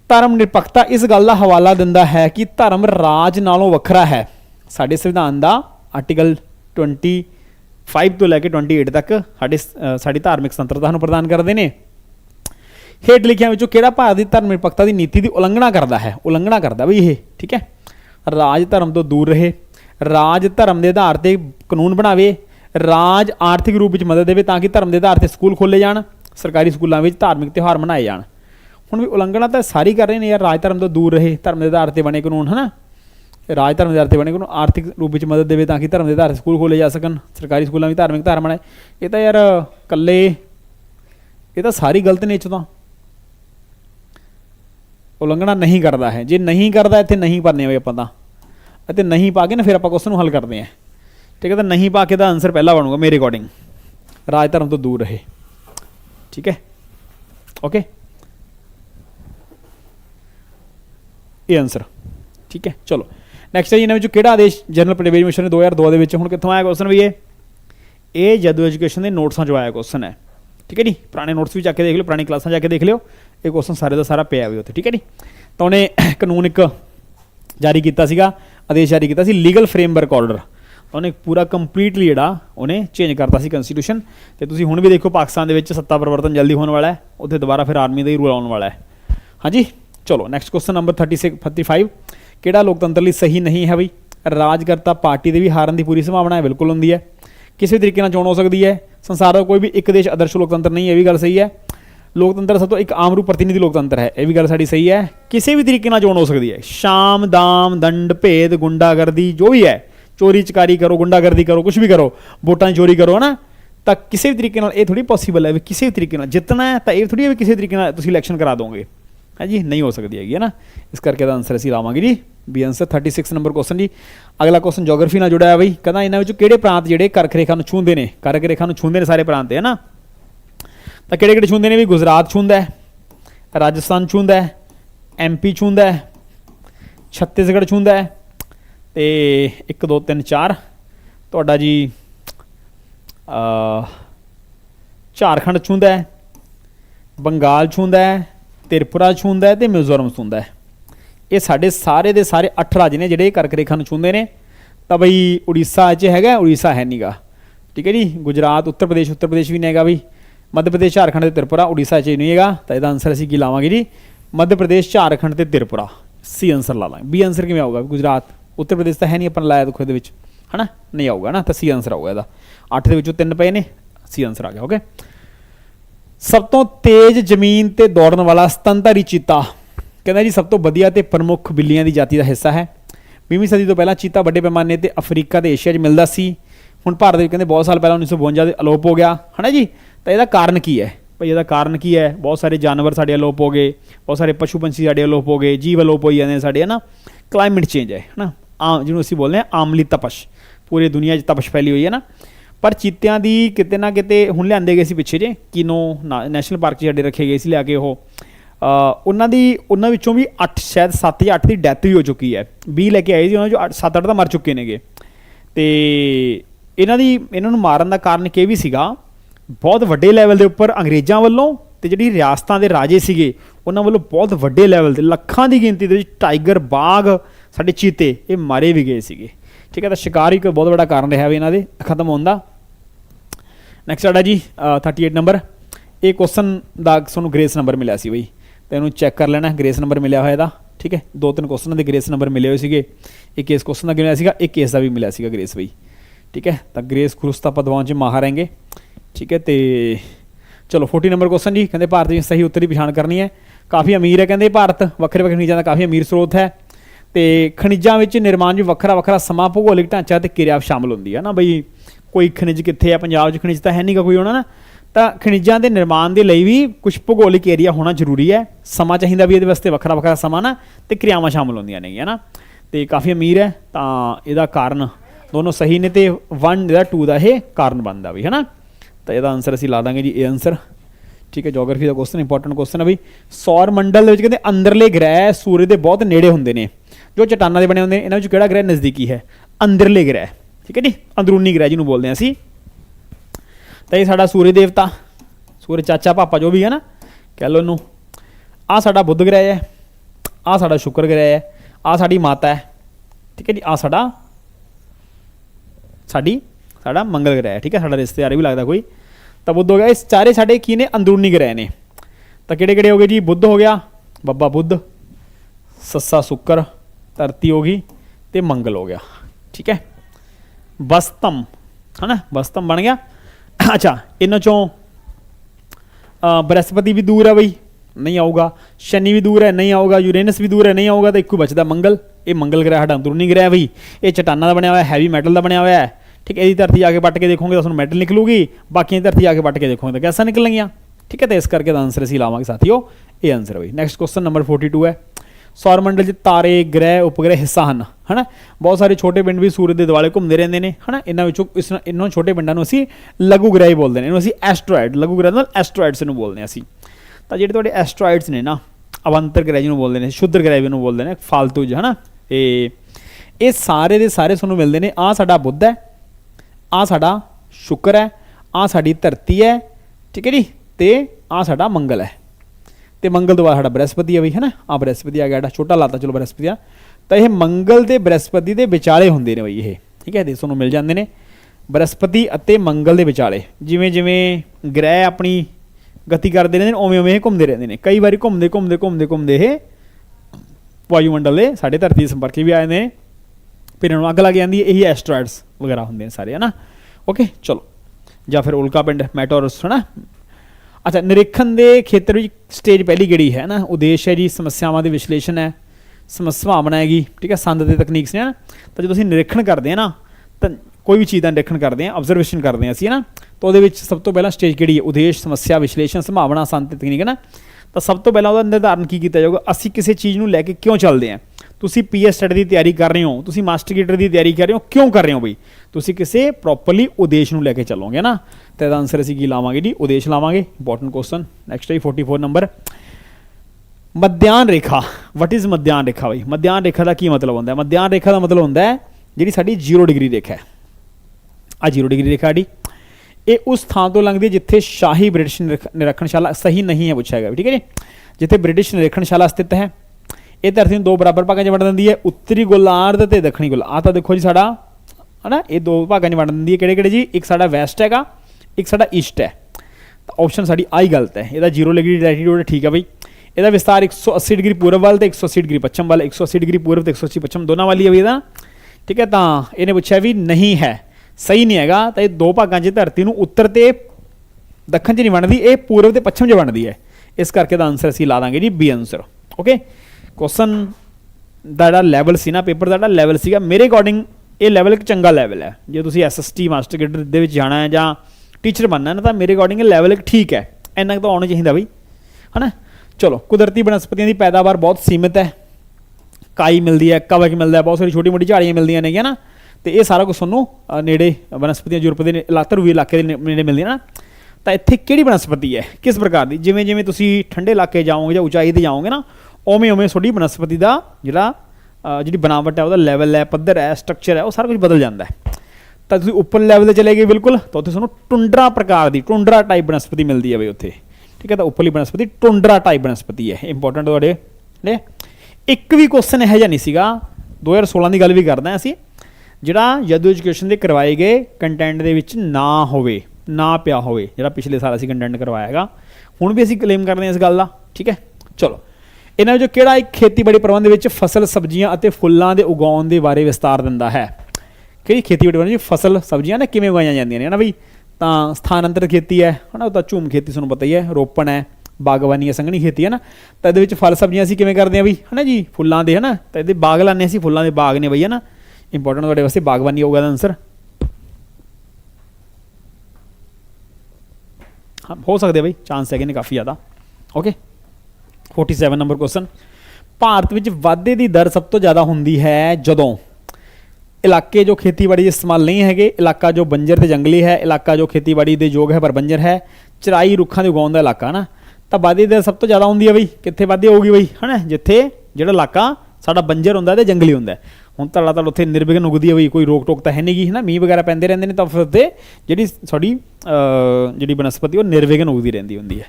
ਧਰਮ ਨਿਰਪੱਖਤਾ ਇਸ ਗੱਲ ਦਾ ਹਵਾਲਾ ਦਿੰਦਾ ਹੈ ਕਿ ਧਰਮ ਰਾਜ ਨਾਲੋਂ ਵੱਖਰਾ ਹੈ। ਸਾਡੇ ਸੰਵਿਧਾਨ ਦਾ ਆਰਟੀਕਲ 25 ਤੋਂ ਲੈ ਕੇ 28 ਤੱਕ ਸਾਡੇ ਸਾਡੀ ਧਾਰਮਿਕ ਸੁਤੰਤਰਤਾ ਨੂੰ ਪ੍ਰਦਾਨ ਕਰਦੇ ਨੇ। ਹੇਠ ਲਿਖਿਆਂ ਵਿੱਚੋਂ ਕਿਹੜਾ ਭਾਰਤ ਦੀ ਧਰਮ ਨਿਰਪੱਖਤਾ ਦੀ ਨੀਤੀ ਦੀ ਉਲੰਘਣਾ ਕਰਦਾ ਹੈ? ਉਲੰਘਣਾ ਕਰਦਾ ਵੀ ਇਹ, ਠੀਕ ਹੈ? ਰਾਜ ਧਰਮ ਤੋਂ ਦੂਰ ਰਹੇ। ਰਾਜ ਧਰਮ ਦੇ ਆਧਾਰ ਤੇ ਕਾਨੂੰਨ ਬਣਾਵੇ। ਰਾਜ ਆਰਥਿਕ ਰੂਪ ਵਿੱਚ ਮਦਦ ਦੇਵੇ ਤਾਂ ਕਿ ਧਰਮ ਦੇ ਆਧਾਰ ਤੇ ਸਕੂਲ ਖੋਲੇ ਜਾਣ, ਸਰਕਾਰੀ ਸਕੂਲਾਂ ਵਿੱਚ ਧਾਰਮਿਕ ਤਿਉਹਾਰ ਮਨਾਏ ਜਾਣ। ਹੁਣ ਵੀ ਉਲੰਘਣਾ ਤਾਂ ਸਾਰੀ ਕਰ ਰਹੇ ਨੇ ਯਾਰ, ਰਾਜ ਧਰਮ ਤੋਂ ਦੂਰ ਰਹੇ, ਧਰਮ ਦੇ ਆਧਾਰ ਤੇ ਬਣੇ ਕਾਨੂੰਨ, ਹਨਾ? ਇਹ ਰਾਜ ਧਰਮ ਦੇ ਆਧਾਰ ਤੇ ਬਣੇ ਕਾਨੂੰਨ, ਆਰਥਿਕ ਰੂਪ ਵਿੱਚ ਮਦਦ ਦੇਵੇ ਤਾਂ ਕਿ ਧਰਮ ਦੇ ਆਧਾਰ ਤੇ ਸਕੂਲ ਖੋਲੇ ਜਾ ਸਕਣ, ਸਰਕਾਰੀ ਸਕੂਲਾਂ ਵਿੱਚ ਧਾਰਮਿਕ ਧਾਰਮ ਹੈ ਇਹ ਤਾਂ ਯਾਰ ਕੱਲੇ ਇਹ ਤਾਂ ਸਾਰੀ ਗਲਤ ਨੇ ਇਹ 'ਚ ਤਾਂ। ਉਲੰਘਣਾ ਨਹੀਂ ਕਰਦਾ ਹੈ। ਜੇ ਨਹੀਂ ਕਰਦਾ ਇੱਥੇ ਨਹੀਂ ਭਰਨੇ ਹੋਏ ਆਪਾਂ ਤਾਂ। ਅਤੇ ਨਹੀਂ ਪਾ ਕੇ ਨਾ ਫਿਰ ਆਪਾਂ ਕੁਐਸਚਨ ਨੂੰ ਹੱਲ ਕਰਦੇ ਹਾਂ। ਠੀਕ ਹੈ, ਤਾਂ ਨਹੀਂ ਪਾ ਕੇ ਦਾ ਆਨਸਰ ਪਹਿਲਾ ਬਣੂਗਾ ਮੇਰੇ ਅਕੋਰਡਿੰਗ ਰਾਜ ਧਰਮ ਤੋਂ ਦੂਰ ਰਹੇ। ਠੀਕ ਹੈ? ਓਕੇ ਇਹ ਆਨਸਰ ਠੀਕ ਹੈ? ਚਲੋ। ਨੈਕਸਟ ਹੈ ਇਹਨਾਂ ਵਿੱਚੋਂ ਕਿਹੜਾ ਆਦੇਸ਼ ਜਨਰਲ ਪ੍ਰਿਵੇਜ ਮਿਸ਼ਨ ਨੇ 2002 ਦੇ ਵਿੱਚ ਹੁਣ ਕਿੱਥੋਂ ਆਇਆ ਕੁਐਸਚਨ ਵੀ ਇਹ? ਇਹ ਜਦੂ ਐਜੂਕੇਸ਼ਨ ਦੇ ਨੋਟਸਾਂ 'ਚੋਂ ਆਇਆ ਕੁਐਸਚਨ ਹੈ। ਠੀਕ ਹੈ ਜੀ? ਪੁਰਾਣੇ ਨੋਟਸ ਵੀ ਚੱਕ ਕੇ ਦੇਖ ਲਿਓ, ਪੁਰਾਣੀ ਕਲਾਸਾਂ ਜਾ ਕੇ ਦੇਖ ਲਿਓ। ਇਹ ਕੁਐਸਚਨ ਸਾਰੇ ਦਾ ਸਾਰਾ ਪਿਆ ਵੀ ਉੱਥੇ। ਠੀਕ ਹੈ ਜੀ? ਤਾਂ ਉਹਨੇ *coughs* ਕਾਨੂੰਨ ਇੱਕ ਜਾਰੀ ਕੀਤਾ ਸੀਗਾ। ਆਦੇਸ਼ ਜਾਰੀ ਕੀਤਾ ਸੀ ਲੀਗਲ ਫਰੇਮਵਰਕ ਆਰਡਰ ਉਹਨੇ ਪੂਰਾ ਕੰਪਲੀਟਲੀ ਜਿਹੜਾ ਉਹਨੇ ਚੇਂਜ ਕਰਤਾ ਸੀ ਕਨਸਟੀਟਿਊਸ਼ਨ ਤੇ ਤੁਸੀਂ ਹੁਣ ਵੀ ਦੇਖੋ ਪਾਕਿਸਤਾਨ ਦੇ ਵਿੱਚ ਸੱਤਾ ਪਰਿਵਰਤਨ ਜਲਦੀ ਹੋਣ ਵਾਲਾ ਹੈ, ਉੱਥੇ ਦੁਬਾਰਾ ਫਿਰ ਆਰਮੀ ਦਾ ਹੀ ਰੂਲ ਆਉਣ ਵਾਲਾ ਹੈ। ਹਾਂਜੀ, ਚਲੋ ਨੈਕਸਟ ਕੁਐਸਚਨ ਨੰਬਰ 36 35 ਕਿਹੜਾ ਲੋਕਤੰਤਰ ਲਈ ਸਹੀ ਨਹੀਂ ਹੈ ਬਈ? ਰਾਜਕਰਤਾ ਪਾਰਟੀ ਦੇ ਵੀ ਹਾਰਨ ਦੀ ਪੂਰੀ ਸੰਭਾਵਨਾ ਹੈ, ਬਿਲਕੁਲ ਹੁੰਦੀ ਹੈ। ਕਿਸੇ ਵੀ ਤਰੀਕੇ ਨਾਲ ਚੋਣ ਹੋ ਸਕਦੀ ਹੈ। ਸੰਸਾਰ ਦਾ ਕੋਈ ਵੀ ਇੱਕ ਦੇਸ਼ ਆਦਰਸ਼ ਲੋਕਤੰਤਰ ਨਹੀਂ, ਇਹ ਵੀ ਗੱਲ ਸਹੀ ਹੈ। ਲੋਕਤੰਤਰ ਸਭ ਤੋਂ ਇੱਕ ਆਮ ਰੂਪ ਪ੍ਰਤੀਨਿਧੀ ਲੋਕਤੰਤਰ ਹੈ, ਇਹ ਵੀ ਗੱਲ ਸਾਡੀ ਸਹੀ ਹੈ। ਕਿਸੇ ਵੀ ਤਰੀਕੇ ਨਾਲ ਚੋਣ ਹੋ ਸਕਦੀ ਹੈ। ਸ਼ਾਮ, ਦਾਮ, ਦੰਡ, ਭੇਦ, ਗੁੰਡਾਗਰਦੀ, ਜੋ ਵੀ ਹੈ। ਚੋਰੀ ਚਕਾਰੀ ਕਰੋ, ਗੁੰਡਾਗਰਦੀ ਕਰੋ ਕੁਝ ਵੀ ਕਰੋ, ਵੋਟਾਂ ਦੀ ਚੋਰੀ ਕਰੋ ਨਾ ਤਾਂ ਕਿਸੇ ਵੀ ਤਰੀਕੇ ਨਾਲ ਇਹ ਥੋੜੀ ਪੋਸੀਬਲ ਹੈ ਵੀ ਕਿਸੇ ਵੀ ਤਰੀਕੇ ਨਾਲ ਜਿੱਤਣਾ ਹੈ ਤਾਂ ਇਹ ਥੋੜੀ ਹੈ ਵੀ ਕਿਸੇ ਤਰੀਕੇ ਨਾਲ ਤੁਸੀਂ ਇਲੈਕਸ਼ਨ ਕਰਾ ਦੋਗੇ। ਹਾਂਜੀ, ਨਹੀਂ ਹੋ ਸਕਦੀ ਹੈਗੀ ਹੈ ਨਾ ਇਸ ਕਰਕੇ ਦਾ ਆਨਸਰ ਅਸੀਂ ਲਾਵਾਂਗੇ ਜੀ ਬੀ ਆਨਸਰ 36 ਨੰਬਰ ਕੁਐਸਚਨ ਜੀ। ਅਗਲਾ ਕੁਐਸਚਨ ਜੀਓਗ੍ਰਾਫੀ ਨਾਲ ਜੁੜਿਆ ਹੈ ਬਈ, ਕਹਿੰਦਾ ਇਹਨਾਂ ਵਿੱਚੋਂ ਕਿਹੜੇ ਪ੍ਰਾਂਤ ਜਿਹੜੇ ਕਰਕ ਰੇਖਾ ਨੂੰ ਛੂੰਹਦੇ ਨੇ? ਕਰਕ ਰੇਖਾ ਨੂੰ ਛੂੰਹਦੇ ਨੇ ਸਾਰੇ ਪ੍ਰਾਂਤ ਹੈ ਨਾ ਤਾਂ ਕਿਹੜੇ ਕਿਹੜੇ ਛੂੰਹਦੇ ਨੇ ਵੀ ਗੁਜਰਾਤ ਛੂੰਹਦਾ ਹੈ, ਰਾਜਸਥਾਨ ਛੂੰਹਦਾ ਹੈ ਐਮਪੀ ਛੂੰਹਦਾ ਹੈ, ਛੱਤੀਸਗੜ੍ਹ ਛੂੰਹਦਾ ਹੈ ਤੇ 1 2 3 4 ਤੁਹਾਡਾ ਜੀ, ਅ, ਝਾਰਖੰਡ ਛੂੰਹਦਾ ਹੈ, ਬੰਗਾਲ ਛੂੰਹਦਾ ਹੈ, ਤ੍ਰਿਪੁਰਾ ਛੂੰਹਦਾ ਹੈ ਤੇ ਮਿਜ਼ੋਰਮ ਛੂੰਹਦਾ ਹੈ। ਇਹ ਸਾਡੇ ਸਾਰੇ ਦੇ ਸਾਰੇ 8 ਰਾਜ ਨੇ ਜਿਹੜੇ ਕਰਕ ਰੇਖਾ ਨੂੰ ਛੂੰਹਦੇ ਨੇ। ਤਾਂ ਬਈ ਉੜੀਸਾ 'ਚ ਹੈਗਾ, ਉੜੀਸਾ ਹੈ ਨਹੀਂਗਾ ਠੀਕ ਹੈ ਜੀ? ਗੁਜਰਾਤ, ਉੱਤਰ ਪ੍ਰਦੇਸ਼ ਉੱਤਰ ਪ੍ਰਦੇਸ਼ ਵੀ ਨਹੀਂ ਹੈਗਾ ਬਈ। ਮੱਧ ਪ੍ਰਦੇਸ਼, ਝਾਰਖੰਡ ਤੇ ਤ੍ਰਿਪੁਰਾ, ਉੜੀਸਾ 'ਚ ਨਹੀਂ ਹੈਗਾ। ਤਾਂ ਇਹਦਾ ਆਨਸਰ ਅਸੀਂ ਕੀ ਲਾਵਾਂਗੇ ਜੀ? ਮੱਧ ਪ੍ਰਦੇਸ਼, ਝਾਰਖੰਡ ਤੇ ਤ੍ਰਿਪੁਰਾ। ਸੀ ਆਨਸਰ ਲਾ ਲਾਂਗੇ। ਬੀ ਆਨਸਰ ਕਿਵੇਂ ਆਊਗਾ? ਗੁਜਰਾਤ। ਉੱਤਰ ਪ੍ਰਦੇਸ਼ ਤਾਂ ਹੈ ਨਹੀਂ ਆਪਾਂ ਲਾਇਆ ਦੇਖੋ ਇਹਦੇ ਵਿੱਚ। ਹਨਾ? ਨਹੀਂ ਆਊਗਾ ਨਾ, ਤਾਂ ਸੀ ਆਨਸਰ ਆਊਗਾ ਇਹਦਾ। 8 ਦੇ ਵਿੱਚੋਂ 3 ਪਏ ਨੇ, ਸੀ ਆਨਸਰ ਆ ਗਿਆ ਓਕੇ ਸਭ ਤੋਂ ਤੇਜ਼ ਜ਼ਮੀਨ ਤੇ ਦੌੜਨ ਵਾਲਾ ਸਤੰਤਰੀ ਚੀਤਾ। ਕਹਿੰਦਾ ਜੀ, ਸਭ ਤੋਂ ਵਧੀਆ ਤੇ ਪ੍ਰਮੁੱਖ ਬਿੱਲੀਆਂ ਦੀ ਜਾਤੀ ਦਾ ਹਿੱਸਾ ਹੈ। 20ਵੀਂ ਸਦੀ ਤੋਂ ਪਹਿਲਾਂ ਚੀਤਾ ਵੱਡੇ ਪੈਮਾਨੇ ਤੇ ਅਫਰੀਕਾ ਤੇ ਏਸ਼ੀਆ 'ਚ ਮਿਲਦਾ ਸੀ। ਹੁਣ ਭਾਰਤ ਵਿੱਚ ਕਹਿੰਦੇ ਬਹੁਤ ਸਾਲ ਪਹਿਲਾਂ 1952 ਦੇ ਅਲੋਪ ਹੋ ਗਿਆ। ਹਨਾ ਜੀ? ਤਾਂ ਇਹਦਾ ਕਾਰਨ ਕੀ ਹੈ? ਭਈ, ਇਹਦਾ ਕਾਰਨ ਕੀ ਹੈ? ਬਹੁਤ ਸਾਰੇ ਜਾਨਵਰ ਸਾਡੇ ਅਲੋਪ ਹੋ ਗਏ, ਬਹੁਤ ਸਾਰੇ ਪਸ਼ੂ ਪੰਛੀ ਸਾਡੇ ਅਲੋਪ ਹੋ ਗਏ, ਜੀਵ ਅਲੋਪ ਹੋਈ ਜਾਂਦੇ ਨੇ ਸਾਡੇ, ਹਨਾ? ਕਲਾਈਮੇਟ ਚੇਂਜ ਹੈ, ਹਨਾ? ਆਮ, ਜਿਹਨੂੰ ਅਸੀਂ ਬੋਲਦੇ ਹਾਂ ਆਮਲੀ ਤਪਸ਼। ਪੂਰੀ ਦੁਨੀਆ 'ਚ ਤਪਸ਼ ਫੈਲੀ ਹੋਈ ਹੈ ਨਾ। ਪਰ ਚੀਤਿਆਂ ਦੀ ਕਿਤੇ ਨਾ ਕਿਤੇ, ਹੁਣ ਲਿਆਂਦੇ ਗਏ ਸੀ ਪਿੱਛੇ ਜੇ, ਕਿਨੋ ਨੈਸ਼ਨਲ ਪਾਰਕ 'ਚ ਸਾਡੇ ਰੱਖੇ ਗਏ ਸੀ ਲਿਆ ਕੇ ਉਹ। ਉਹਨਾਂ ਦੀ, ਉਹਨਾਂ ਵਿੱਚੋਂ ਵੀ 8 ਸ਼ਾਇਦ 7 ਜਾਂ 8 ਦੀ ਡੈਥ ਵੀ ਹੋ ਚੁੱਕੀ ਹੈ। 20 ਲੈ ਕੇ ਆਏ ਸੀ, ਉਹਨਾਂ ਚੋਂ 7 8 ਤਾਂ ਮਰ ਚੁੱਕੇ ਨੇਗੇ। ਤੇ ਇਹਨਾਂ ਦੀ, ਇਹਨਾਂ ਨੂੰ ਮਾਰਨ ਦਾ ਕਾਰਨ ਕੀ ਵੀ ਸੀਗਾ, ਬਹੁਤ ਵੱਡੇ ਲੈਵਲ ਦੇ ਉੱਪਰ ਅੰਗਰੇਜ਼ਾਂ ਵੱਲੋਂ ਤੇ ਜਿਹੜੀ ਰਿਆਸਤਾਂ ਦੇ ਰਾਜੇ ਸੀਗੇ, ਉਹਨਾਂ ਵੱਲੋਂ ਬਹੁਤ ਵੱਡੇ ਲੈਵਲ ਤੇ ਲੱਖਾਂ ਦੀ ਗਿਣਤੀ ਦੇ ਵਿੱਚ ਟਾਈਗਰ ਬਾਗ ਸਾਡੇ ਚੀਤੇ ਇਹ ਮਾਰੇ ਵੀ ਗਏ ਸੀਗੇ। ਠੀਕ ਹੈ ਤਾਂ ਸ਼ਿਕਾਰ ਇੱਕ ਬਹੁਤ ਵੱਡਾ ਕਾਰਨ ਰਿਹਾ ਵੀ ਇਹਨਾਂ ਦੇ ਖਤਮ ਹੋਣ ਦਾ। ਨੈਕਸਟ ਸਾਡਾ ਜੀ ਅ, 38 ਨੰਬਰ ਇਹ ਕੁਐਸਚਨ ਦਾ ਤੁਹਾਨੂੰ ਗ੍ਰੇਸ ਨੰਬਰ ਮਿਲਿਆ ਸੀ ਬਈ। ਤੇ ਇਹਨੂੰ ਚੈੱਕ ਕਰ ਲੈਣਾ ਗ੍ਰੇਸ ਨੰਬਰ ਮਿਲਿਆ ਹੋਇਆ ਇਹਦਾ। ਠੀਕ ਹੈ ਦੋ ਤਿੰਨ ਕੁਐਸਚਨਾਂ ਦੇ ਗ੍ਰੇਸ ਨੰਬਰ ਮਿਲੇ ਹੋਏ ਸੀਗੇ। ਇੱਕ ਇਸ ਕੁਐਸਚਨ ਦਾ ਮਿਲਿਆ ਸੀਗਾ ਇੱਕ ਇਸ ਦਾ ਵੀ ਮਿਲਿਆ ਸੀਗਾ ਗ੍ਰੇਸ ਬਈ। ਠੀਕ ਹੈ ਤਾਂ ਗ੍ਰੇਸ ਖੁਰਸਤਾ ਪਦਵਾਂ ਚ ਮਾਹਰ ਹੈਗੇ ਠੀਕ ਹੈ ਤੇ ਚਲੋ 40 ਨੰਬਰ ਕੁਐਸਚਨ ਜੀ। ਕਹਿੰਦੇ ਭਾਰਤ ਦੀ ਸਹੀ ਉੱਤਰ ਦੀ ਪਛਾਣ ਕਰਨੀ ਹੈ। ਕਾਫੀ ਅਮੀਰ ਹੈ ਕਹਿੰਦੇ ਭਾਰਤ। ਵੱਖਰੇ ਵੱਖਰੇ ਖਣਿਜਾਂ ਦਾ ਕਾਫੀ ਅਮੀਰ ਸਰੋਤ ਹੈ। ਤੇ ਖਣਿਜਾਂ ਵਿੱਚ ਨਿਰਮਾਣ ਵਿੱਚ ਵੱਖਰਾ ਵੱਖਰਾ ਸਮਾਂ, ਭੂਗੋਲਿਕ ਢਾਂਚਾ ਤੇ ਕਿਰਿਆ ਸ਼ਾਮਲ ਹੁੰਦੀ ਹੈ ਨਾ ਬਈ ਕੋਈ ਖਣਿਜ ਕਿੱਥੇ ਆ, ਪੰਜਾਬ 'ਚ ਖਣਿਜ ਤਾਂ ਹੈ ਨਹੀਂਗਾ ਕੋਈ ਹੋਣਾ ਨਾ ਤਾਂ ਖਣਿਜਾਂ ਦੇ ਨਿਰਮਾਣ ਦੇ ਲਈ ਵੀ ਕੁਝ ਭੂਗੋਲਿਕ ਏਰੀਆ ਹੋਣਾ ਜ਼ਰੂਰੀ ਹੈ। ਸਮਾਂ ਚਾਹੀਦਾ ਵੀ ਇਹਦੇ ਵਾਸਤੇ ਵੱਖਰਾ ਵੱਖਰਾ ਸਮਾਂ ਨਾ ਤੇ ਕਿਰਿਆਵਾਂ ਸ਼ਾਮਲ ਹੁੰਦੀਆਂ ਨੇ ਹੈ ਨਾ। ਤੇ ਕਾਫੀ ਅਮੀਰ ਹੈ, ਤਾਂ ਇਹਦਾ ਕਾਰਨ ਦੋਨੋਂ ਸਹੀ ਨੇ ਤੇ 1 ਦਾ 2 ਦਾ ਇਹ ਕਾਰਨ ਬਣਦਾ ਵੀ ਹੈ ਨਾ ਤਾਂ ਇਹਦਾ ਆਨਸਰ ਅਸੀਂ ਲਾ ਦਾਂਗੇ ਜੀ, ਇਹ ਆਨਸਰ ਠੀਕ ਹੈ ਜੀਓਗ੍ਰਾਫੀ ਦਾ ਕੁਐਸਚਨ ਇੰਪੋਰਟੈਂਟ ਕੁਐਸਚਨ ਹੈ ਬਈ। ਸੌਰ ਮੰਡਲ ਦੇ ਵਿੱਚ ਕਹਿੰਦੇ ਅੰਦਰਲੇ ਗ੍ਰਹਿ ਸੂਰਜ ਦੇ ਬਹੁਤ ਨੇੜੇ ਹੁੰਦੇ ਨੇ। ਜੋ ਚਟਾਨਾਂ ਦੇ ਬਣੇ ਹੁੰਦੇ ਨੇ, ਇਹਨਾਂ ਵਿੱਚ ਕਿਹੜਾ ਗ੍ਰਹਿ ਨਜ਼ਦੀਕੀ ਹੈ? ਅੰਦਰਲੇ ਗ੍ਰਹਿ। ਠੀਕ ਹੈ ਜੀ? ਅੰਦਰੂਨੀ ਗ੍ਰਹਿ ਜਿਹਨੂੰ ਬੋਲਦੇ ਹਾਂ ਅਸੀਂ। ਤਾਂ ਇਹ ਸਾਡਾ ਸੂਰਜ ਦੇਵਤਾ, ਸੂਰਜ ਚਾਚਾ ਪਾਪਾ ਜੋ ਵੀ ਹੈ ਨਾ, ਕਹਿ ਲਓ ਇਹਨੂੰ ਆ ਸਾਡਾ ਬੁੱਧ ਗ੍ਰਹਿ ਹੈ ਆ ਸਾਡਾ ਸ਼ੁੱਕਰ ਗ੍ਰਹਿ ਹੈ ਆ ਸਾਡੀ ਮਾਤਾ ਹੈ। ਠੀਕ ਹੈ ਜੀ? ਆ ਸਾਡਾ, ਸਾਡੀ, ਸਾਡਾ ਮੰਗਲ ਗ੍ਰਹਿ ਠੀਕ ਹੈ? ਸਾਡਾ ਰਿਸ਼ਤੇਦਾਰ ਵੀ ਲੱਗਦਾ ਕੋਈ। ਤਾਂ ਬੁੱਧ ਹੋ ਗਿਆ, ਇਹ ਚਾਰੇ ਸਾਡੇ ਕੀ ਨੇ? ਅੰਦਰੂਨੀ ਗ੍ਰਹਿ ਨੇ। ਤਾਂ ਕਿਹੜੇ ਕਿਹੜੇ ਹੋ ਗਏ ਜੀ? ਬੁੱਧ ਹੋ ਗਿਆ, ਬੱਬਾ ਬੁੱਧ, ਸੱਸਾ ਸ਼ੁੱਕਰ ਧਰਤੀ ਹੋ ਗਈ ਤੇ ਮੰਗਲ ਹੋ ਗਿਆ। ਠੀਕ ਹੈ? ਬਸਤਮ ਹਨਾ? ਵਸਤਮ ਬਣ ਗਿਆ। ਅੱਛਾ ਇਹਨਾਂ ਚੋਂ ਅ, ਬ੍ਰਹਸਪਤੀ ਵੀ ਦੂਰ ਹੈ ਬਈ ਨਹੀਂ ਆਊਗਾ। ਸ਼ਨੀ ਵੀ ਦੂਰ ਹੈ ਨਹੀਂ ਆਊਗਾ। ਯੂਰੇਨਸ ਵੀ ਦੂਰ ਹੈ ਨਹੀਂ ਆਊਗਾ ਤਾਂ ਇੱਕੋ ਬਚਦਾ ਮੰਗਲ। ਇਹ ਮੰਗਲ ਗ੍ਰਹਿ ਸਾਡਾ ਅੰਦਰੂਨੀ ਗ੍ਰਹਿ ਬਈ। ਇਹ ਚਟਾਨਾਂ ਦਾ ਬਣਿਆ ਹੋਇਆ ਹੈਵੀ ਮੈਟਲ ਦਾ ਬਣਿਆ ਹੋਇਆ ਹੈ। ਠੀਕ ਹੈ ਇਹਦੀ ਧਰਤੀ ਜਾ ਕੇ ਵੱਟ ਕੇ ਦੇਖੋਗੇ ਤਾਂ ਤੁਹਾਨੂੰ ਮੈਟਲ ਨਿਕਲੂਗੀ। ਬਾਕੀਆਂ ਦੀ ਧਰਤੀ ਆ ਕੇ ਵੱਟ ਕੇ ਦੇਖੋਗੇ ਤਾਂ ਗੈਸਾਂ ਨਿਕਲਣਗੀਆਂ। ਠੀਕ ਹੈ ਤਾਂ ਇਸ ਕਰਕੇ ਦਾ ਆਨਸਰ ਅਸੀਂ ਲਾਵਾਂਗੇ ਸਾਥੀਓ ਇਹ ਆਨਸਰ ਬਈ। ਨੈਕਸਟ ਕੁਐਸਚਨ ਨੰਬਰ 42 ਹੈ। ਸੌਰ ਮੰਡਲ 'ਚ ਤਾਰੇ, ਗ੍ਰਹਿ, ਉਪਗ੍ਰਹਿ ਹਿੱਸਾ ਹਨ, ਹਨਾ? ਬਹੁਤ ਸਾਰੇ ਛੋਟੇ ਪਿੰਡ ਵੀ ਸੂਰਜ ਦੇ ਦੁਆਲੇ ਘੁੰਮਦੇ ਰਹਿੰਦੇ ਨੇ, ਹਨਾ? ਇਹਨਾਂ ਵਿੱਚੋਂ ਇਸ ਇਹਨਾਂ ਛੋਟੇ ਪਿੰਡਾਂ ਨੂੰ ਅਸੀਂ ਲਘੂ ਗ੍ਰਹਿ ਬੋਲਦੇ ਨੇ, ਇਹਨੂੰ ਅਸੀਂ ਐਸਟਰੋਇਡ ਲਘੂ ਗ੍ਰਹਿ ਨਾਲ ਐਸਟਰੋਇਡਸ ਨੂੰ ਬੋਲਦੇ ਹਾਂ ਅਸੀਂ। ਤਾਂ ਜਿਹੜੇ ਤੁਹਾਡੇ ਐਸਟਰੋਇਡਸ ਨੇ ਨਾ, ਅਵੰਤਰ ਗ੍ਰਹਿ ਨੂੰ ਬੋਲਦੇ ਨੇ, ਸ਼ੁੱਧ ਗ੍ਰਹਿ ਵੀ ਨੂੰ ਬੋਲਦੇ ਨੇ, ਫਾਲਤੂ ਜਿਹਾ, ਹਨਾ? ਇਹ ਇਹ ਸਾਰੇ ਦੇ ਸਾਰੇ ਤੁਹਾਨੂੰ ਮਿਲਦੇ ਨੇ ਆ ਸਾਡਾ ਬੁੱਧ ਹੈ ਆ ਸਾਡਾ ਸ਼ੁਕਰ ਹੈ ਆ ਸਾਡੀ ਧਰਤੀ ਹੈ, ਠੀਕ ਹੈ ਜੀ? ਤੇ ਆ ਸਾਡਾ ਮੰਗਲ ਹੈ। ਤੇ ਮੰਗਲ ਤੋਂ ਬਾਅਦ ਸਾਡਾ ਬ੍ਰਹਸਪਤੀ ਆ ਬਈ, ਹੈਨਾ? ਆ ਬ੍ਰਹਸਪਤੀ ਆ ਗਿਆ ਸਾਡਾ ਛੋਟਾ ਲਾਤਾ, ਚਲੋ ਬ੍ਰਹਸਪਤੀ ਆ। ਤਾਂ ਇਹ ਮੰਗਲ ਤੇ ਬ੍ਰਹਸਪਤੀ ਦੇ ਵਿਚਾਲੇ ਹੁੰਦੇ ਨੇ ਬਈ ਇਹ, ਠੀਕ ਹੈ? ਦੇ ਤੁਹਾਨੂੰ ਮਿਲ ਜਾਂਦੇ ਨੇ। ਬ੍ਰਹਸਪਤੀ ਅਤੇ ਮੰਗਲ ਦੇ ਵਿਚਾਲੇ, ਜਿਵੇਂ ਜਿਵੇਂ ਗ੍ਰਹਿ ਆਪਣੀ ਗਤੀ ਕਰਦੇ ਰਹਿੰਦੇ ਨੇ, ਉਵੇਂ ਉਵੇਂ ਇਹ ਘੁੰਮਦੇ ਰਹਿੰਦੇ ਨੇ। ਕਈ ਵਾਰੀ ਘੁੰਮਦੇ ਘੁੰਮਦੇ ਘੁੰਮਦੇ ਘੁੰਮਦੇ ਇਹ ਵਾਯੂਮੰਡਲ ਦੇ ਸਾਡੇ ਧਰਤੀ ਦੇ ਸੰਪਰਕ ਵੀ ਆਏ ਨੇ। ਫਿਰ ਇਹਨਾਂ ਨੂੰ ਅੱਗ ਲੱਗ ਜਾਂਦੀ ਹੈ, ਇਹੀ ਐਸਟਰੋਇਡਸ ਵਗੈਰਾ ਹੁੰਦੇ ਨੇ ਸਾਰੇ, ਹਨਾ? ਓਕੇ ਚਲੋ। ਜਾਂ ਫਿਰ ਉਲਕਾ ਪਿੰਡ, ਮੈਟੋਰਸ, ਹਨਾ? ਅੱਛਾ, ਨਿਰੀਖਣ ਦੇ ਖੇਤਰ ਵਿੱਚ ਸਟੇਜ ਪਹਿਲੀ ਕਿਹੜੀ ਹੈ ਨਾ? ਉਦੇਸ਼ ਹੈ ਜੀ, ਸਮੱਸਿਆਵਾਂ ਦੇ ਵਿਸ਼ਲੇਸ਼ਣ ਹੈ ਸਮੱਸਿਆਵਾਂ ਹੈਗੀ, ਠੀਕ ਹੈ, ਸੰਦ ਦੇ ਤਕਨੀਕਸ ਨੇ ਨਾ? ਤਾਂ ਜਦੋਂ ਅਸੀਂ ਨਿਰੀਖਣ ਕਰਦੇ ਹਾਂ ਨਾ, ਤਾਂ ਕੋਈ ਵੀ ਚੀਜ਼ ਦਾ ਨਿਰੀਖਣ ਕਰਦੇ ਹਾਂ ਆਬਜ਼ਰਵੇਸ਼ਨ ਕਰਦੇ ਹਾਂ ਅਸੀਂ, ਹੈ ਨਾ? ਤਾਂ ਉਹਦੇ ਵਿੱਚ ਸਭ ਤੋਂ ਪਹਿਲਾਂ ਸਟੇਜ ਕਿਹੜੀ ਹੈ? ਉਦੇਸ਼, ਸਮੱਸਿਆ, ਵਿਸ਼ਲੇਸ਼ਣ, ਸੰਭਾਵਨਾ, ਸੰਦ ਤੇ ਤਕਨੀਕ, ਹੈ ਨਾ? ਤਾਂ ਸਭ ਤੋਂ ਪਹਿਲਾਂ ਉਹਦਾ ਨਿਰਧਾਰਨ ਕੀ ਕੀਤਾ ਜਾਊਗਾ? ਅਸੀਂ ਕਿਸੇ ਚੀਜ਼ ਨੂੰ ਲੈ ਕੇ ਕਿਉਂ ਚੱਲਦੇ ਹਾਂ? ਤੁਸੀਂ ਪੀਐਸ ਸਟੱਡੀ ਦੀ ਤਿਆਰੀ ਕਰ ਰਹੇ ਹੋ, ਤੁਸੀਂ ਮਾਸਟਰ ਗੇਟਰ ਦੀ ਤਿਆਰੀ ਕਰ ਰਹੇ ਹੋ, ਕਿਉਂ ਕਰ ਰਹੇ ਹੋ ਬਈ? ਤੁਸੀਂ ਕਿਸੇ ਪ੍ਰੋਪਰਲੀ ਉਦੇਸ਼ ਨੂੰ ਲੈ ਕੇ ਚੱਲੋਗੇ ਨਾ? ਤਾਂ ਇਹਦਾ ਆਨਸਰ ਅਸੀਂ ਕੀ ਲਾਵਾਂਗੇ ਜੀ? ਉਦੇਸ਼ ਲਾਵਾਂਗੇ। ਇੰਪੋਰਟੈਂਟ ਕੁਐਸਚਨ ਨੈਕਸਟ ਹੈ 44 ਨੰਬਰ ਮਧਿਆਨ ਰੇਖਾ। ਵਟ ਇਜ਼ ਮਧਿਆਨ ਰੇਖਾ ਬਈ? ਮਧਿਆਨ ਰੇਖਾ ਦਾ ਕੀ ਮਤਲਬ ਹੁੰਦਾ ਹੈ? ਮਧਿਆਨ ਰੇਖਾ ਦਾ ਮਤਲਬ ਹੁੰਦਾ ਹੈ, ਜਿਹੜੀ ਸਾਡੀ 0 ਡਿਗਰੀ ਰੇਖਾ ਹੈ। ਆ 0 ਡਿਗਰੀ ਰੇਖਾ ਸਾਡੀ। ਇਹ ਉਸ ਥਾਂ ਤੋਂ ਲੰਘਦੀ ਜਿੱਥੇ ਸ਼ਾਹੀ ਬ੍ਰਿਟਿਸ਼ ਨਿਰਖ- ਨਿਰੀਖਣਸ਼ਾਲਾ ਸਹੀ ਨਹੀਂ ਹੈ ਪੁੱਛਿਆ ਗਿਆ ਠੀਕ ਹੈ ਜੀ? ਜਿੱਥੇ ਬ੍ਰਿਟਿਸ਼ ਨਿਰੀਖਣਸ਼ਾਲਾ ਸਥਿਤ ਹੈ। ਇਹ ਧਰਤੀ ਨੂੰ ਦੋ ਬਰਾਬਰ ਭਾਗਾਂ 'ਚ ਵੰਡ ਦਿੰਦੀ ਹੈ। ਉੱਤਰੀ ਗੋਲਾਰਧ ਤੇ ਦੱਖਣੀ ਗੋਲਾ। ਆ ਤਾਂ ਦੇਖੋ ਜੀ ਸਾਡਾ, ਹਨਾ, ਇਹ ਦੋ ਭਾਗਾਂ 'ਚ ਵੰਡ ਦਿੰਦੀ ਹੈ। ਕਿਹੜੇ ਕਿਹੜੇ ਜੀ? ਇੱਕ ਸਾਡਾ ਵੈਸਟ ਹੈਗਾ, ਇੱਕ ਸਾਡਾ ਈਸਟ ਹੈ। ਤਾਂ ਆਪਸ਼ਨ ਸਾਡੀ ਆਈ ਗਲਤ ਹੈ। ਇਹਦਾ 0 ਡਿਗਰੀ ਲੈਟੀਟਿਊਡ ਠੀਕ ਹੈ ਬਈ। ਇਹਦਾ ਵਿਸਤਾਰ 180 ਡਿਗਰੀ ਪੂਰਬ ਵੱਲ ਤੇ 180 ਡਿਗਰੀ ਪੱਛਮ ਵੱਲ 180 ਡਿਗਰੀ ਪੂਰਬ ਤੇ 180 ਪੱਛਮ ਦੋਨਾਂ ਵਾਲੀ ਹੈ ਵੀ ਇਹਦਾ। ਠੀਕ ਹੈ, ਤਾਂ ਇਹਨੇ ਪੁੱਛਿਆ ਵੀ ਨਹੀਂ ਹੈ। ਸਹੀ ਨਹੀਂ ਹੈਗਾ, ਤਾਂ ਇਹ ਦੋ ਭਾਗਾਂ 'ਚ ਧਰਤੀ ਨੂੰ ਉੱਤਰ ਤੇ ਦੱਖਣ 'ਚ ਨਹੀਂ ਵੰਡਦੀ, ਇਹ ਪੂਰਬ ਤੇ ਪੱਛਮ 'ਚ ਵੰਡਦੀ ਹੈ। ਇਸ ਕਰਕੇ ਦਾ ਆਨਸਰ ਅਸੀਂ ਲਾ ਦਾਂਗੇ ਜੀ ਬੀ ਆਨਸਰ ਓਕੇ ਕੁਐਸਚਨ ਦਾ ਜਿਹੜਾ ਲੈਵਲ ਸੀ ਨਾ ਪੇਪਰ ਦਾ ਜਿਹੜਾ ਲੈਵਲ ਸੀਗਾ, ਮੇਰੇ ਅਕੋਰਡਿੰਗ ਇਹ ਲੈਵਲ ਇੱਕ ਚੰਗਾ ਲੈਵਲ ਹੈ। ਜੇ ਤੁਸੀਂ ਐਸਐਸਟੀ ਮਾਸਟਰ ਗ੍ਰੇਡਰ ਦੇ ਵਿੱਚ ਜਾਣਾ ਹੈ ਜਾਂ ਟੀਚਰ ਬਣਨਾ ਹੈ ਨਾ, ਤਾਂ ਮੇਰੇ ਅਕੋਰਡਿੰਗ ਇਹ ਲੈਵਲ ਇੱਕ ਠੀਕ ਹੈ। ਇੰਨਾ ਕੁ ਤਾਂ ਆਉਣਾ ਚਾਹੀਦਾ ਬਈ। ਹਨਾ? ਚਲੋ, ਕੁਦਰਤੀ ਬਨਸਪਤੀਆਂ ਦੀ ਪੈਦਾਵਾਰ ਬਹੁਤ ਸੀਮਿਤ ਹੈ। ਕਾਈ ਮਿਲਦੀ ਹੈ, ਕਵਕ ਮਿਲਦਾ ਹੈ, ਬਹੁਤ ਸਾਰੀ ਛੋਟੀ ਮੋਟੀ ਝਾੜੀਆਂ ਮਿਲਦੀਆਂ ਨੇ ਨਾ। ਤੇ ਇਹ ਸਾਰਾ ਕੁਝ ਤੁਹਾਨੂੰ ਨੇੜੇ ਬਨਸਪਤੀਆਂ ਯੂਰਪ ਦੇ ਨੇ- ਇਲਾਕੇ ਧਰੂਵੀ ਇਲਾਕੇ ਦੇ ਨੇੜੇ ਮਿਲਦੀਆਂ ਨਾ। ਤਾਂ ਇੱਥੇ ਕਿਹੜੀ ਬਨਸਪਤੀ ਹੈ? ਕਿਸ ਪ੍ਰਕਾਰ ਦੀ? ਜਿਵੇਂ ਜਿਵੇਂ ਤੁਸੀਂ ਠੰਡੇ ਇਲਾਕੇ ਜਾਓਗੇ ਜਾਂ ਉਚਾਈ ਤੇ ਜਾਓਗੇ ਨਾ ਉਵੇਂ ਉਵੇਂ ਤੁਹਾਡੀ ਬਨਸਪਤੀ ਦਾ ਜਿਹੜਾ ਜਿਹੜੀ ਬਣਾਵਟ ਹੈ, ਉਹਦਾ ਲੈਵਲ ਹੈ, ਪੱਧਰ ਹੈ ਸਟਰਕਚਰ ਹੈ, ਉਹ ਸਾਰਾ ਕੁਝ ਬਦਲ ਜਾਂਦਾ ਹੈ। ਤਾਂ ਤੁਸੀਂ ਉੱਪਰ ਲੈਵਲ ਤੇ ਚਲੇ ਗਏ ਬਿਲਕੁਲ, ਤਾਂ ਉੱਥੇ ਤੁਹਾਨੂੰ ਟੁੰਡਰਾ ਪ੍ਰਕਾਰ ਦੀ, ਟੁੰਡਰਾ ਟਾਈਪ ਬਨਸਪਤੀ ਮਿਲਦੀ ਹੈ ਬਈ ਉੱਥੇ। ਠੀਕ ਹੈ, ਤਾਂ ਉੱਪਰਲੀ ਬਨਸਪਤੀ ਟੁੰਡਰਾ ਟਾਈਪ ਬਨਸਪਤੀ ਹੈ। ਇੰਪੋਰਟੈਂਟ ਤੁਹਾਡੇ ਨੇ ਇੱਕ ਵੀ ਕੁਐਸਚਨ ਇਹੋ ਜਿਹਾ ਨਹੀਂ ਸੀਗਾ। 2016 ਦੀ ਗੱਲ ਵੀ ਕਰਦਾ ਅਸੀਂ। ਜਿਹੜਾ ਯਦੂ ਐਜੂਕੇਸ਼ਨ ਦੇ ਕਰਵਾਏ ਗਏ ਕੰਟੈਂਟ ਦੇ ਵਿੱਚ ਨਾ ਹੋਵੇ, ਨਾ ਪਿਆ ਹੋਵੇ, ਜਿਹੜਾ ਪਿਛਲੇ ਸਾਲ ਅਸੀਂ ਕੰਟੈਂਟ ਕਰਵਾਇਆ ਹੈਗਾ। ਹੁਣ ਵੀ ਅਸੀਂ ਕਲੇਮ ਕਰਦੇ ਹਾਂ ਇਸ ਗੱਲ ਦਾ। ਠੀਕ ਹੈ, ਚਲੋ। ਇਹਨਾਂ ਵਿੱਚੋਂ ਕਿਹੜਾ ਇੱਕ ਖੇਤੀਬਾੜੀ ਪ੍ਰਬੰਧ ਵਿੱਚ ਫਸਲ, ਸਬਜ਼ੀਆਂ ਅਤੇ ਫੁੱਲਾਂ ਦੇ ਉਗਾਉਣ ਦੇ ਬਾਰੇ ਵਿਸਤਾਰ ਦਿੰਦਾ ਹੈ? ਕਿਹੜੀ ਖੇਤੀਬਾੜੀ ਪ੍ਰਬੰਧ ਵਿੱਚ ਫਸਲ, ਸਬਜ਼ੀਆਂ ਨੇ ਕਿਵੇਂ ਉਗਾਈਆਂ ਜਾਂਦੀਆਂ ਨੇ? ਹਨਾ ਬਈ, ਤਾਂ ਸਥਾਨਾਂਤਰ ਖੇਤੀ ਹੈ, ਹਨਾ ਉਹ ਤਾਂ ਝੂਮ ਖੇਤੀ ਤੁਹਾਨੂੰ ਪਤਾ ਹੀ ਹੈ, ਰੋਪਣ ਹੈ, ਬਾਗਬਾਨੀ ਹੈ, ਸੰਘਣੀ ਖੇਤੀ ਹੈ ਨਾ। ਤਾਂ ਇਹਦੇ ਵਿੱਚ ਫਲ, ਸਬਜ਼ੀਆਂ ਅਸੀਂ ਕਿਵੇਂ ਕਰਦੇ ਹਾਂ ਬਈ? ਹਨਾ ਜੀ, ਫੁੱਲਾਂ ਦੇ, ਹਨਾ। ਤਾਂ ਇਹਦੇ ਬਾਗ ਲਾਉਂਦੇ ਅਸੀਂ, ਫੁੱਲਾਂ ਦੇ ਬਾਗ ਨੇ ਬਈ, ਹਨਾ। ਇੰਪੋਰਟੈਂਟ ਤੁਹਾਡੇ ਵਾਸਤੇ ਬਾਗਬਾਨੀ ਹੋਊਗਾ ਦਾ ਆਨਸਰ ਹਾਂ, ਹੋ ਸਕਦੇ ਬਈ ਚਾਂਸ ਹੈਗੇ ਨੇ ਕਾਫੀ ਜ਼ਿਆਦਾ। ਓਕੇ 47 ਨੰਬਰ ਕੁਐਸਚਨ ਭਾਰਤ ਵਿੱਚ ਵਾਧੇ ਦੀ ਦਰ ਸਭ ਤੋਂ ਜ਼ਿਆਦਾ ਹੁੰਦੀ ਹੈ ਜਦੋਂ? ਇਲਾਕੇ ਜੋ ਖੇਤੀਬਾੜੀ ਦੇ ਇਸਤੇਮਾਲ ਨਹੀਂ ਹੈਗੇ, ਇਲਾਕਾ ਜੋ ਬੰਜਰ ਤੇ ਜੰਗਲੀ ਹੈ, ਇਲਾਕਾ ਜੋ ਖੇਤੀਬਾੜੀ ਦੇ ਯੋਗ ਹੈ ਪਰ ਬੰਜਰ ਹੈ, ਚਰਾਈ ਰੁੱਖਾਂ ਦੇ ਉਗਾਉਣ ਦਾ ਇਲਾਕਾ ਨਾ। ਤਾਂ ਵਾਧੇ ਦਰ ਸਭ ਤੋਂ ਜ਼ਿਆਦਾ ਹੁੰਦੀ ਹੈ ਬਈ, ਕਿੱਥੇ ਵਾਧੇ ਹੋਊਗੀ ਬਈ? ਹਨਾ, ਜਿੱਥੇ ਜਿਹੜਾ ਇਲਾਕਾ ਸਾਡਾ ਬੰਜਰ ਹੁੰਦਾ ਤੇ ਜੰਗਲੀ ਹੁੰਦਾ। ਹੁਣ ਤਾਂ ਤਾਂ ਉੱਥੇ ਨਿਰਵਿਘਨ ਉਗਦੀ ਹੈ ਬਈ, ਕੋਈ ਰੋਕ ਟੋਕ ਤਾਂ ਹੈ ਨਹੀਂਗੀ ਹਨਾ, ਮੀਂਹ ਵਗੈਰਾ ਪੈਂਦੇ ਰਹਿੰਦੇ ਨੇ ਤਾਂ ਫਿਰ ਉੱਥੇ ਜਿਹੜੀ ਸਾਡੀ ਜਿਹੜੀ ਬਨਸਪਤੀ, ਉਹ ਨਿਰਵਿਘਨ ਉਗਦੀ ਰਹਿੰਦੀ ਹੁੰਦੀ ਹੈ।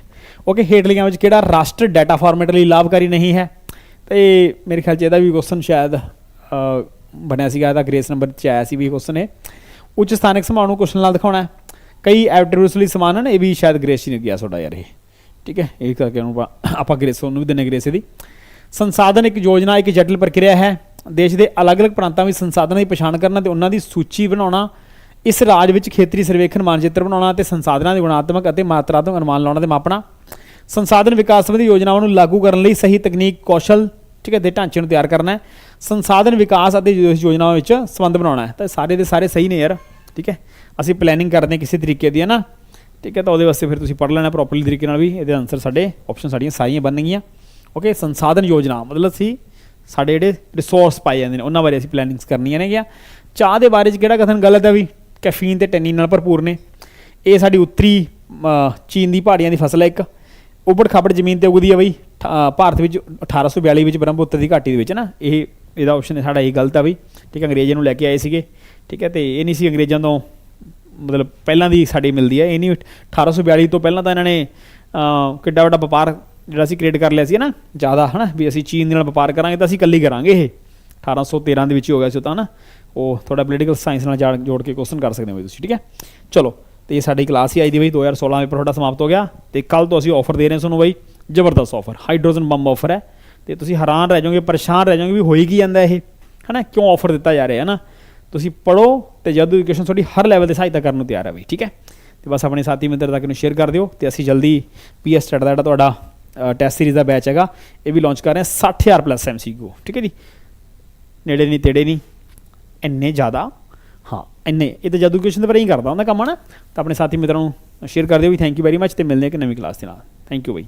ਓਕੇ ਹੇਠਲੀਆਂ ਵਿੱਚ ਕਿਹੜਾ ਰਾਸ਼ਟਰ ਡਾਟਾ ਫਾਰਮੈਟ ਲਈ ਲਾਭਕਾਰੀ ਨਹੀਂ ਹੈ। ਤੇ ਮੇਰੇ ਖਿਆਲ ਚ ਇਹਦਾ ਵੀ ਕੁਐਸਚਨ ਸ਼ਾਇਦ ਬਣਿਆ ਸੀਗਾ, ਇਹਦਾ ਗ੍ਰੇਸ ਨੰਬਰ ਚ ਆਇਆ ਸੀ ਵੀ ਕੁਐਸਚਨ ਇਹ। ਉੱਚ ਸਥਾਨਕ ਸਮਾਨ ਨੂੰ ਕੁਸ਼ਲ ਨਾਲ ਦਿਖਾਉਣਾ ਹੈ। ਕਈ ਐਟਰੀਬਿਊਟਸ ਲਈ ਸਮਾਨ ਹਨ, ਇਹ ਵੀ ਸ਼ਾਇਦ ਗ੍ਰੇਸ ਹੀ ਨਹੀਂ ਗਿਆ ਤੁਹਾਡਾ ਯਾਰ ਇਹ। ਠੀਕ ਹੈ, ਇਹ ਕਰਕੇ ਉਹਨੂੰ ਆਪਾਂ- ਗ੍ਰੇਸ ਉਹਨੂੰ ਵੀ ਦਿੰਨੇ ਗ੍ਰੇਸ ਇਹਦੀ। ਸੰਸਾਧਨ ਇੱਕ ਯੋਜਨਾ, ਇੱਕ ਜਟਿਲ ਪ੍ਰਕਿਰਿਆ ਹੈ। ਦੇਸ਼ ਦੇ ਅਲੱਗ-ਅਲੱਗ ਪ੍ਰਾਂਤਾਂ ਵਿੱਚ ਸੰਸਾਧਨਾਂ ਦੀ ਪਛਾਣ ਕਰਨਾ ਤੇ ਉਹਨਾਂ ਦੀ ਸੂਚੀ ਬਣਾਉਣਾ, ਇਸ ਰਾਜ ਵਿੱਚ ਖੇਤਰੀ ਸਰਵੇਖਣ ਮਾਨਚਿੱਤਰ ਬਣਾਉਣਾ ਤੇ ਸੰਸਾਧਨਾਂ ਦੇ ਗੁਣਾਤਮਕ ਅਤੇ ਮਾਤਰਾਤਮਕ ਅਨੁਮਾਨ ਲਾਉਣਾ ਤੇ ਮਾਪਣਾ। ਸੰਸਾਧਨ ਵਿਕਾਸ ਸੰਬੰਧੀ ਯੋਜਨਾਵਾਂ ਨੂੰ ਲਾਗੂ ਕਰਨ ਲਈ ਸਹੀ ਤਕਨੀਕ, ਕੌਸ਼ਲ, ਠੀਕ ਹੈ, ਦੇ ਢਾਂਚੇ ਨੂੰ ਤਿਆਰ ਕਰਨਾ ਹੈ। ਸੰਸਾਧਨ ਵਿਕਾਸ ਅਤੇ ਯੋ- ਯੋਜਨਾਵਾਂ ਵਿੱਚ ਸੰਬੰਧ ਬਣਾਉਣਾ ਹੈ। ਤਾਂ ਸਾਰੇ ਦੇ ਸਾਰੇ ਸਹੀ ਨੇ ਯਾਰ, ਠੀਕ ਹੈ। ਅਸੀਂ ਪਲੈਨਿੰਗ ਕਰਦੇ ਹਾਂ ਕਿਸੇ ਤਰੀਕੇ ਦੀ, ਹੈ ਨਾ? ਠੀਕ ਹੈ, ਤਾਂ ਉਹਦੇ ਵਾਸਤੇ ਫਿਰ ਤੁਸੀਂ ਪੜ੍ਹ ਲੈਣਾ ਪ੍ਰੋਪਰਲੀ ਤਰੀਕੇ ਨਾਲ ਵੀ। ਇਹਦੇ ਆਨਸਰ ਸਾਡੇ ਆਪਸ਼ਨ ਸਾਡੀਆਂ ਸਾਰੀਆਂ ਬਣਨਗੀਆਂ ਓਕੇ ਸੰਸਾਧਨ ਯੋਜਨਾ, ਮਤਲਬ ਸੀ ਸਾਡੇ ਜਿਹੜੇ ਰਿਸੋਰਸ ਪਾਏ ਜਾਂਦੇ ਨੇ, ਉਹਨਾਂ ਬਾਰੇ ਅਸੀਂ ਪਲੈਨਿੰਗਸ ਕਰਨੀਆਂ ਨੇ ਗਿਆ ਚਾਹ ਦੇ ਬਾਰੇ ਚ ਕਿਹੜਾ ਕਥਨ ਗਲਤ ਹੈ ਵੀ? ਕੈਫੀਨ ਤੇ ਟੈਨੀਨ ਨਾਲ ਭਰਪੂਰ ਨੇ। ਇਹ ਸਾਡੀ ਉੱਤਰੀ ਚੀਨ ਦੀ ਪਹਾੜੀਆਂ ਦੀ ਫਸਲ ਹੈ ਇੱਕ। ਉਬੜ ਖਾਬੜ ਜ਼ਮੀਨ ਤੇ ਉਗਦੀ ਹੈ ਬਈ। ਠ- ਭਾਰਤ ਵਿੱਚ 1842 ਵਿੱਚ ਬ੍ਰਹਮਪੁੱਤਰ ਦੀ ਘਾਟੀ ਦੇ ਵਿੱਚ ਨਾ, ਇਹ, ਇਹਦਾ ਆਪਸ਼ਨ ਸਾਡਾ ਇਹ ਗਲਤ ਆ ਬਈ। ਠੀਕ ਹੈ ਅੰਗਰੇਜ਼ਾਂ ਨੂੰ ਲੈ ਕੇ ਆਏ ਸੀਗੇ। ਠੀਕ ਹੈ ਤੇ ਇਹ ਨਹੀਂ ਸੀ ਅੰਗਰੇਜ਼ਾਂ ਤੋਂ ਮਤਲਬ ਪਹਿਲਾਂ ਦੀ ਸਾਡੀ ਮਿਲਦੀ ਹੈ ਇਹ ਨਹੀਂ 1842 ਤੋਂ ਪਹਿਲਾਂ ਤਾਂ ਇਹਨਾਂ ਨੇ ਕਿੱਡਾ ਵੱਡਾ ਵਪਾਰ ਜਿਹੜਾ ਸੀ ਕ੍ਰੀਏਟ ਕਰ ਲਿਆ ਸੀ ਨਾ, ਜ਼ਿਆਦਾ, ਹਨਾ, ਵੀ ਅਸੀਂ ਚੀਨ ਦੇ ਨਾਲ ਵਪਾਰ ਕਰਾਂਗੇ ਤਾਂ ਅਸੀਂ ਇਕੱਲੀ ਕਰਾਂਗੇ ਇਹ। 1813 ਦੇ ਵਿੱਚ ਹੀ ਹੋ ਗਿਆ ਸੀ ਉਹ ਤਾਂ ਨਾ। ਉਹ ਥੋੜਾ ਪੋਲੀਟੀਕਲ ਸਾਇੰਸ ਨਾਲ ਜਾੜ- ਜੋੜ ਕੇ ਕੁਐਸਚਨ ਕਰ ਸਕਦੇ ਹੋ ਬਈ ਤੁਸੀਂ, ਠੀਕ ਹੈ ਚਲੋ ਤੇ ਇਹ ਸਾਡੀ ਕਲਾਸ ਹੀ ਆਈ ਦੀ ਬਈ 2016 ਵਿੱਚ ਤੁਹਾਡਾ ਸਮਾਪਤ ਹੋ ਗਿਆ ਤੇ ਕੱਲ ਤੋਂ ਅਸੀਂ ਆਫਰ ਦੇ ਰਹੇ ਹਾਂ ਤੁਹਾਨੂੰ ਬਈ, ਜ਼ਬਰਦਸਤ ਆਫਰ ਹਾਈਡਰੋਜਨ ਬੰਬ ਆਫਰ ਹੈ। ਤੇ ਤੁਸੀਂ ਹੈਰਾਨ ਰਹਿ ਜਾਓਗੇ, ਪਰੇਸ਼ਾਨ ਰਹਿ ਜਾਓਗੇ ਵੀ ਹੋਈ ਕੀ ਜਾਂਦਾ ਇਹ, ਹਨਾ? ਕਿਉਂ ਆਫਰ ਦਿੱਤਾ ਜਾ ਰਿਹਾ ਹੈ ਨਾ? ਤੁਸੀਂ ਪੜੋ ਤੇ ਜਦ ਐਜੂਕੇਸ਼ਨ ਤੁਹਾਡੀ ਹਰ ਲੈਵਲ ਤੇ ਸਹਾਇਤਾ ਕਰਨ ਨੂੰ ਤਿਆਰ ਹੈ ਬਈ, ਠੀਕ ਹੈ? ਤੇ ਬਸ ਆਪਣੇ ਸਾਥੀ ਮਿੱਤਰ ਤੱਕ ਨੂੰ ਸ਼ੇਅਰ ਕਰ ਦਿਓ ਤੇ ਅਸੀਂ ਜਲਦੀ ਪੀਐਸ ਸਟੱਡ ਦਾ ਜਿਹੜਾ ਤੁਹਾਡਾ ਟੈਸਟ ਸੀਰੀਜ਼ ਦਾ ਬੈਚ ਹੈਗਾ, ਇਹ ਵੀ ਲਾਂਚ ਕਰ ਰਹੇ ਹਾਂ 60000 ਪਲੱਸ ਐਮਸੀਕਿਊ ਠੀਕ ਹੈ ਜੀ? ਨੇੜੇ ਨਹੀਂ, ਤੇੜੇ ਨਹੀਂ, ਇੰਨੇ ਜ਼ਿਆਦਾ ਹਾਂ, ਇੰਨੇ, ਇਹ ਤਾਂ ਜਦ ਐਜੂਕੇਸ਼ਨ ਦੇ ਬਾਰੇ ਹੀ ਕਰਦਾ ਹੁੰਦਾ ਕੰਮ ਹੈ ਨਾ ਤਾਂ ਆਪਣੇ ਸਾਥੀ ਮਿੱਤਰਾਂ ਨੂੰ ਸ਼ੇਅਰ ਕਰ ਦਿਓ ਵੀ ਥੈਂਕ ਯੂ ਵੈਰੀ ਮੱਚ ਤੇ ਮਿਲਦੇ ਹਾਂ ਇੱਕ ਨਵੀਂ ਕਲਾਸ ਦੇ ਨਾਲ। Thank you bye.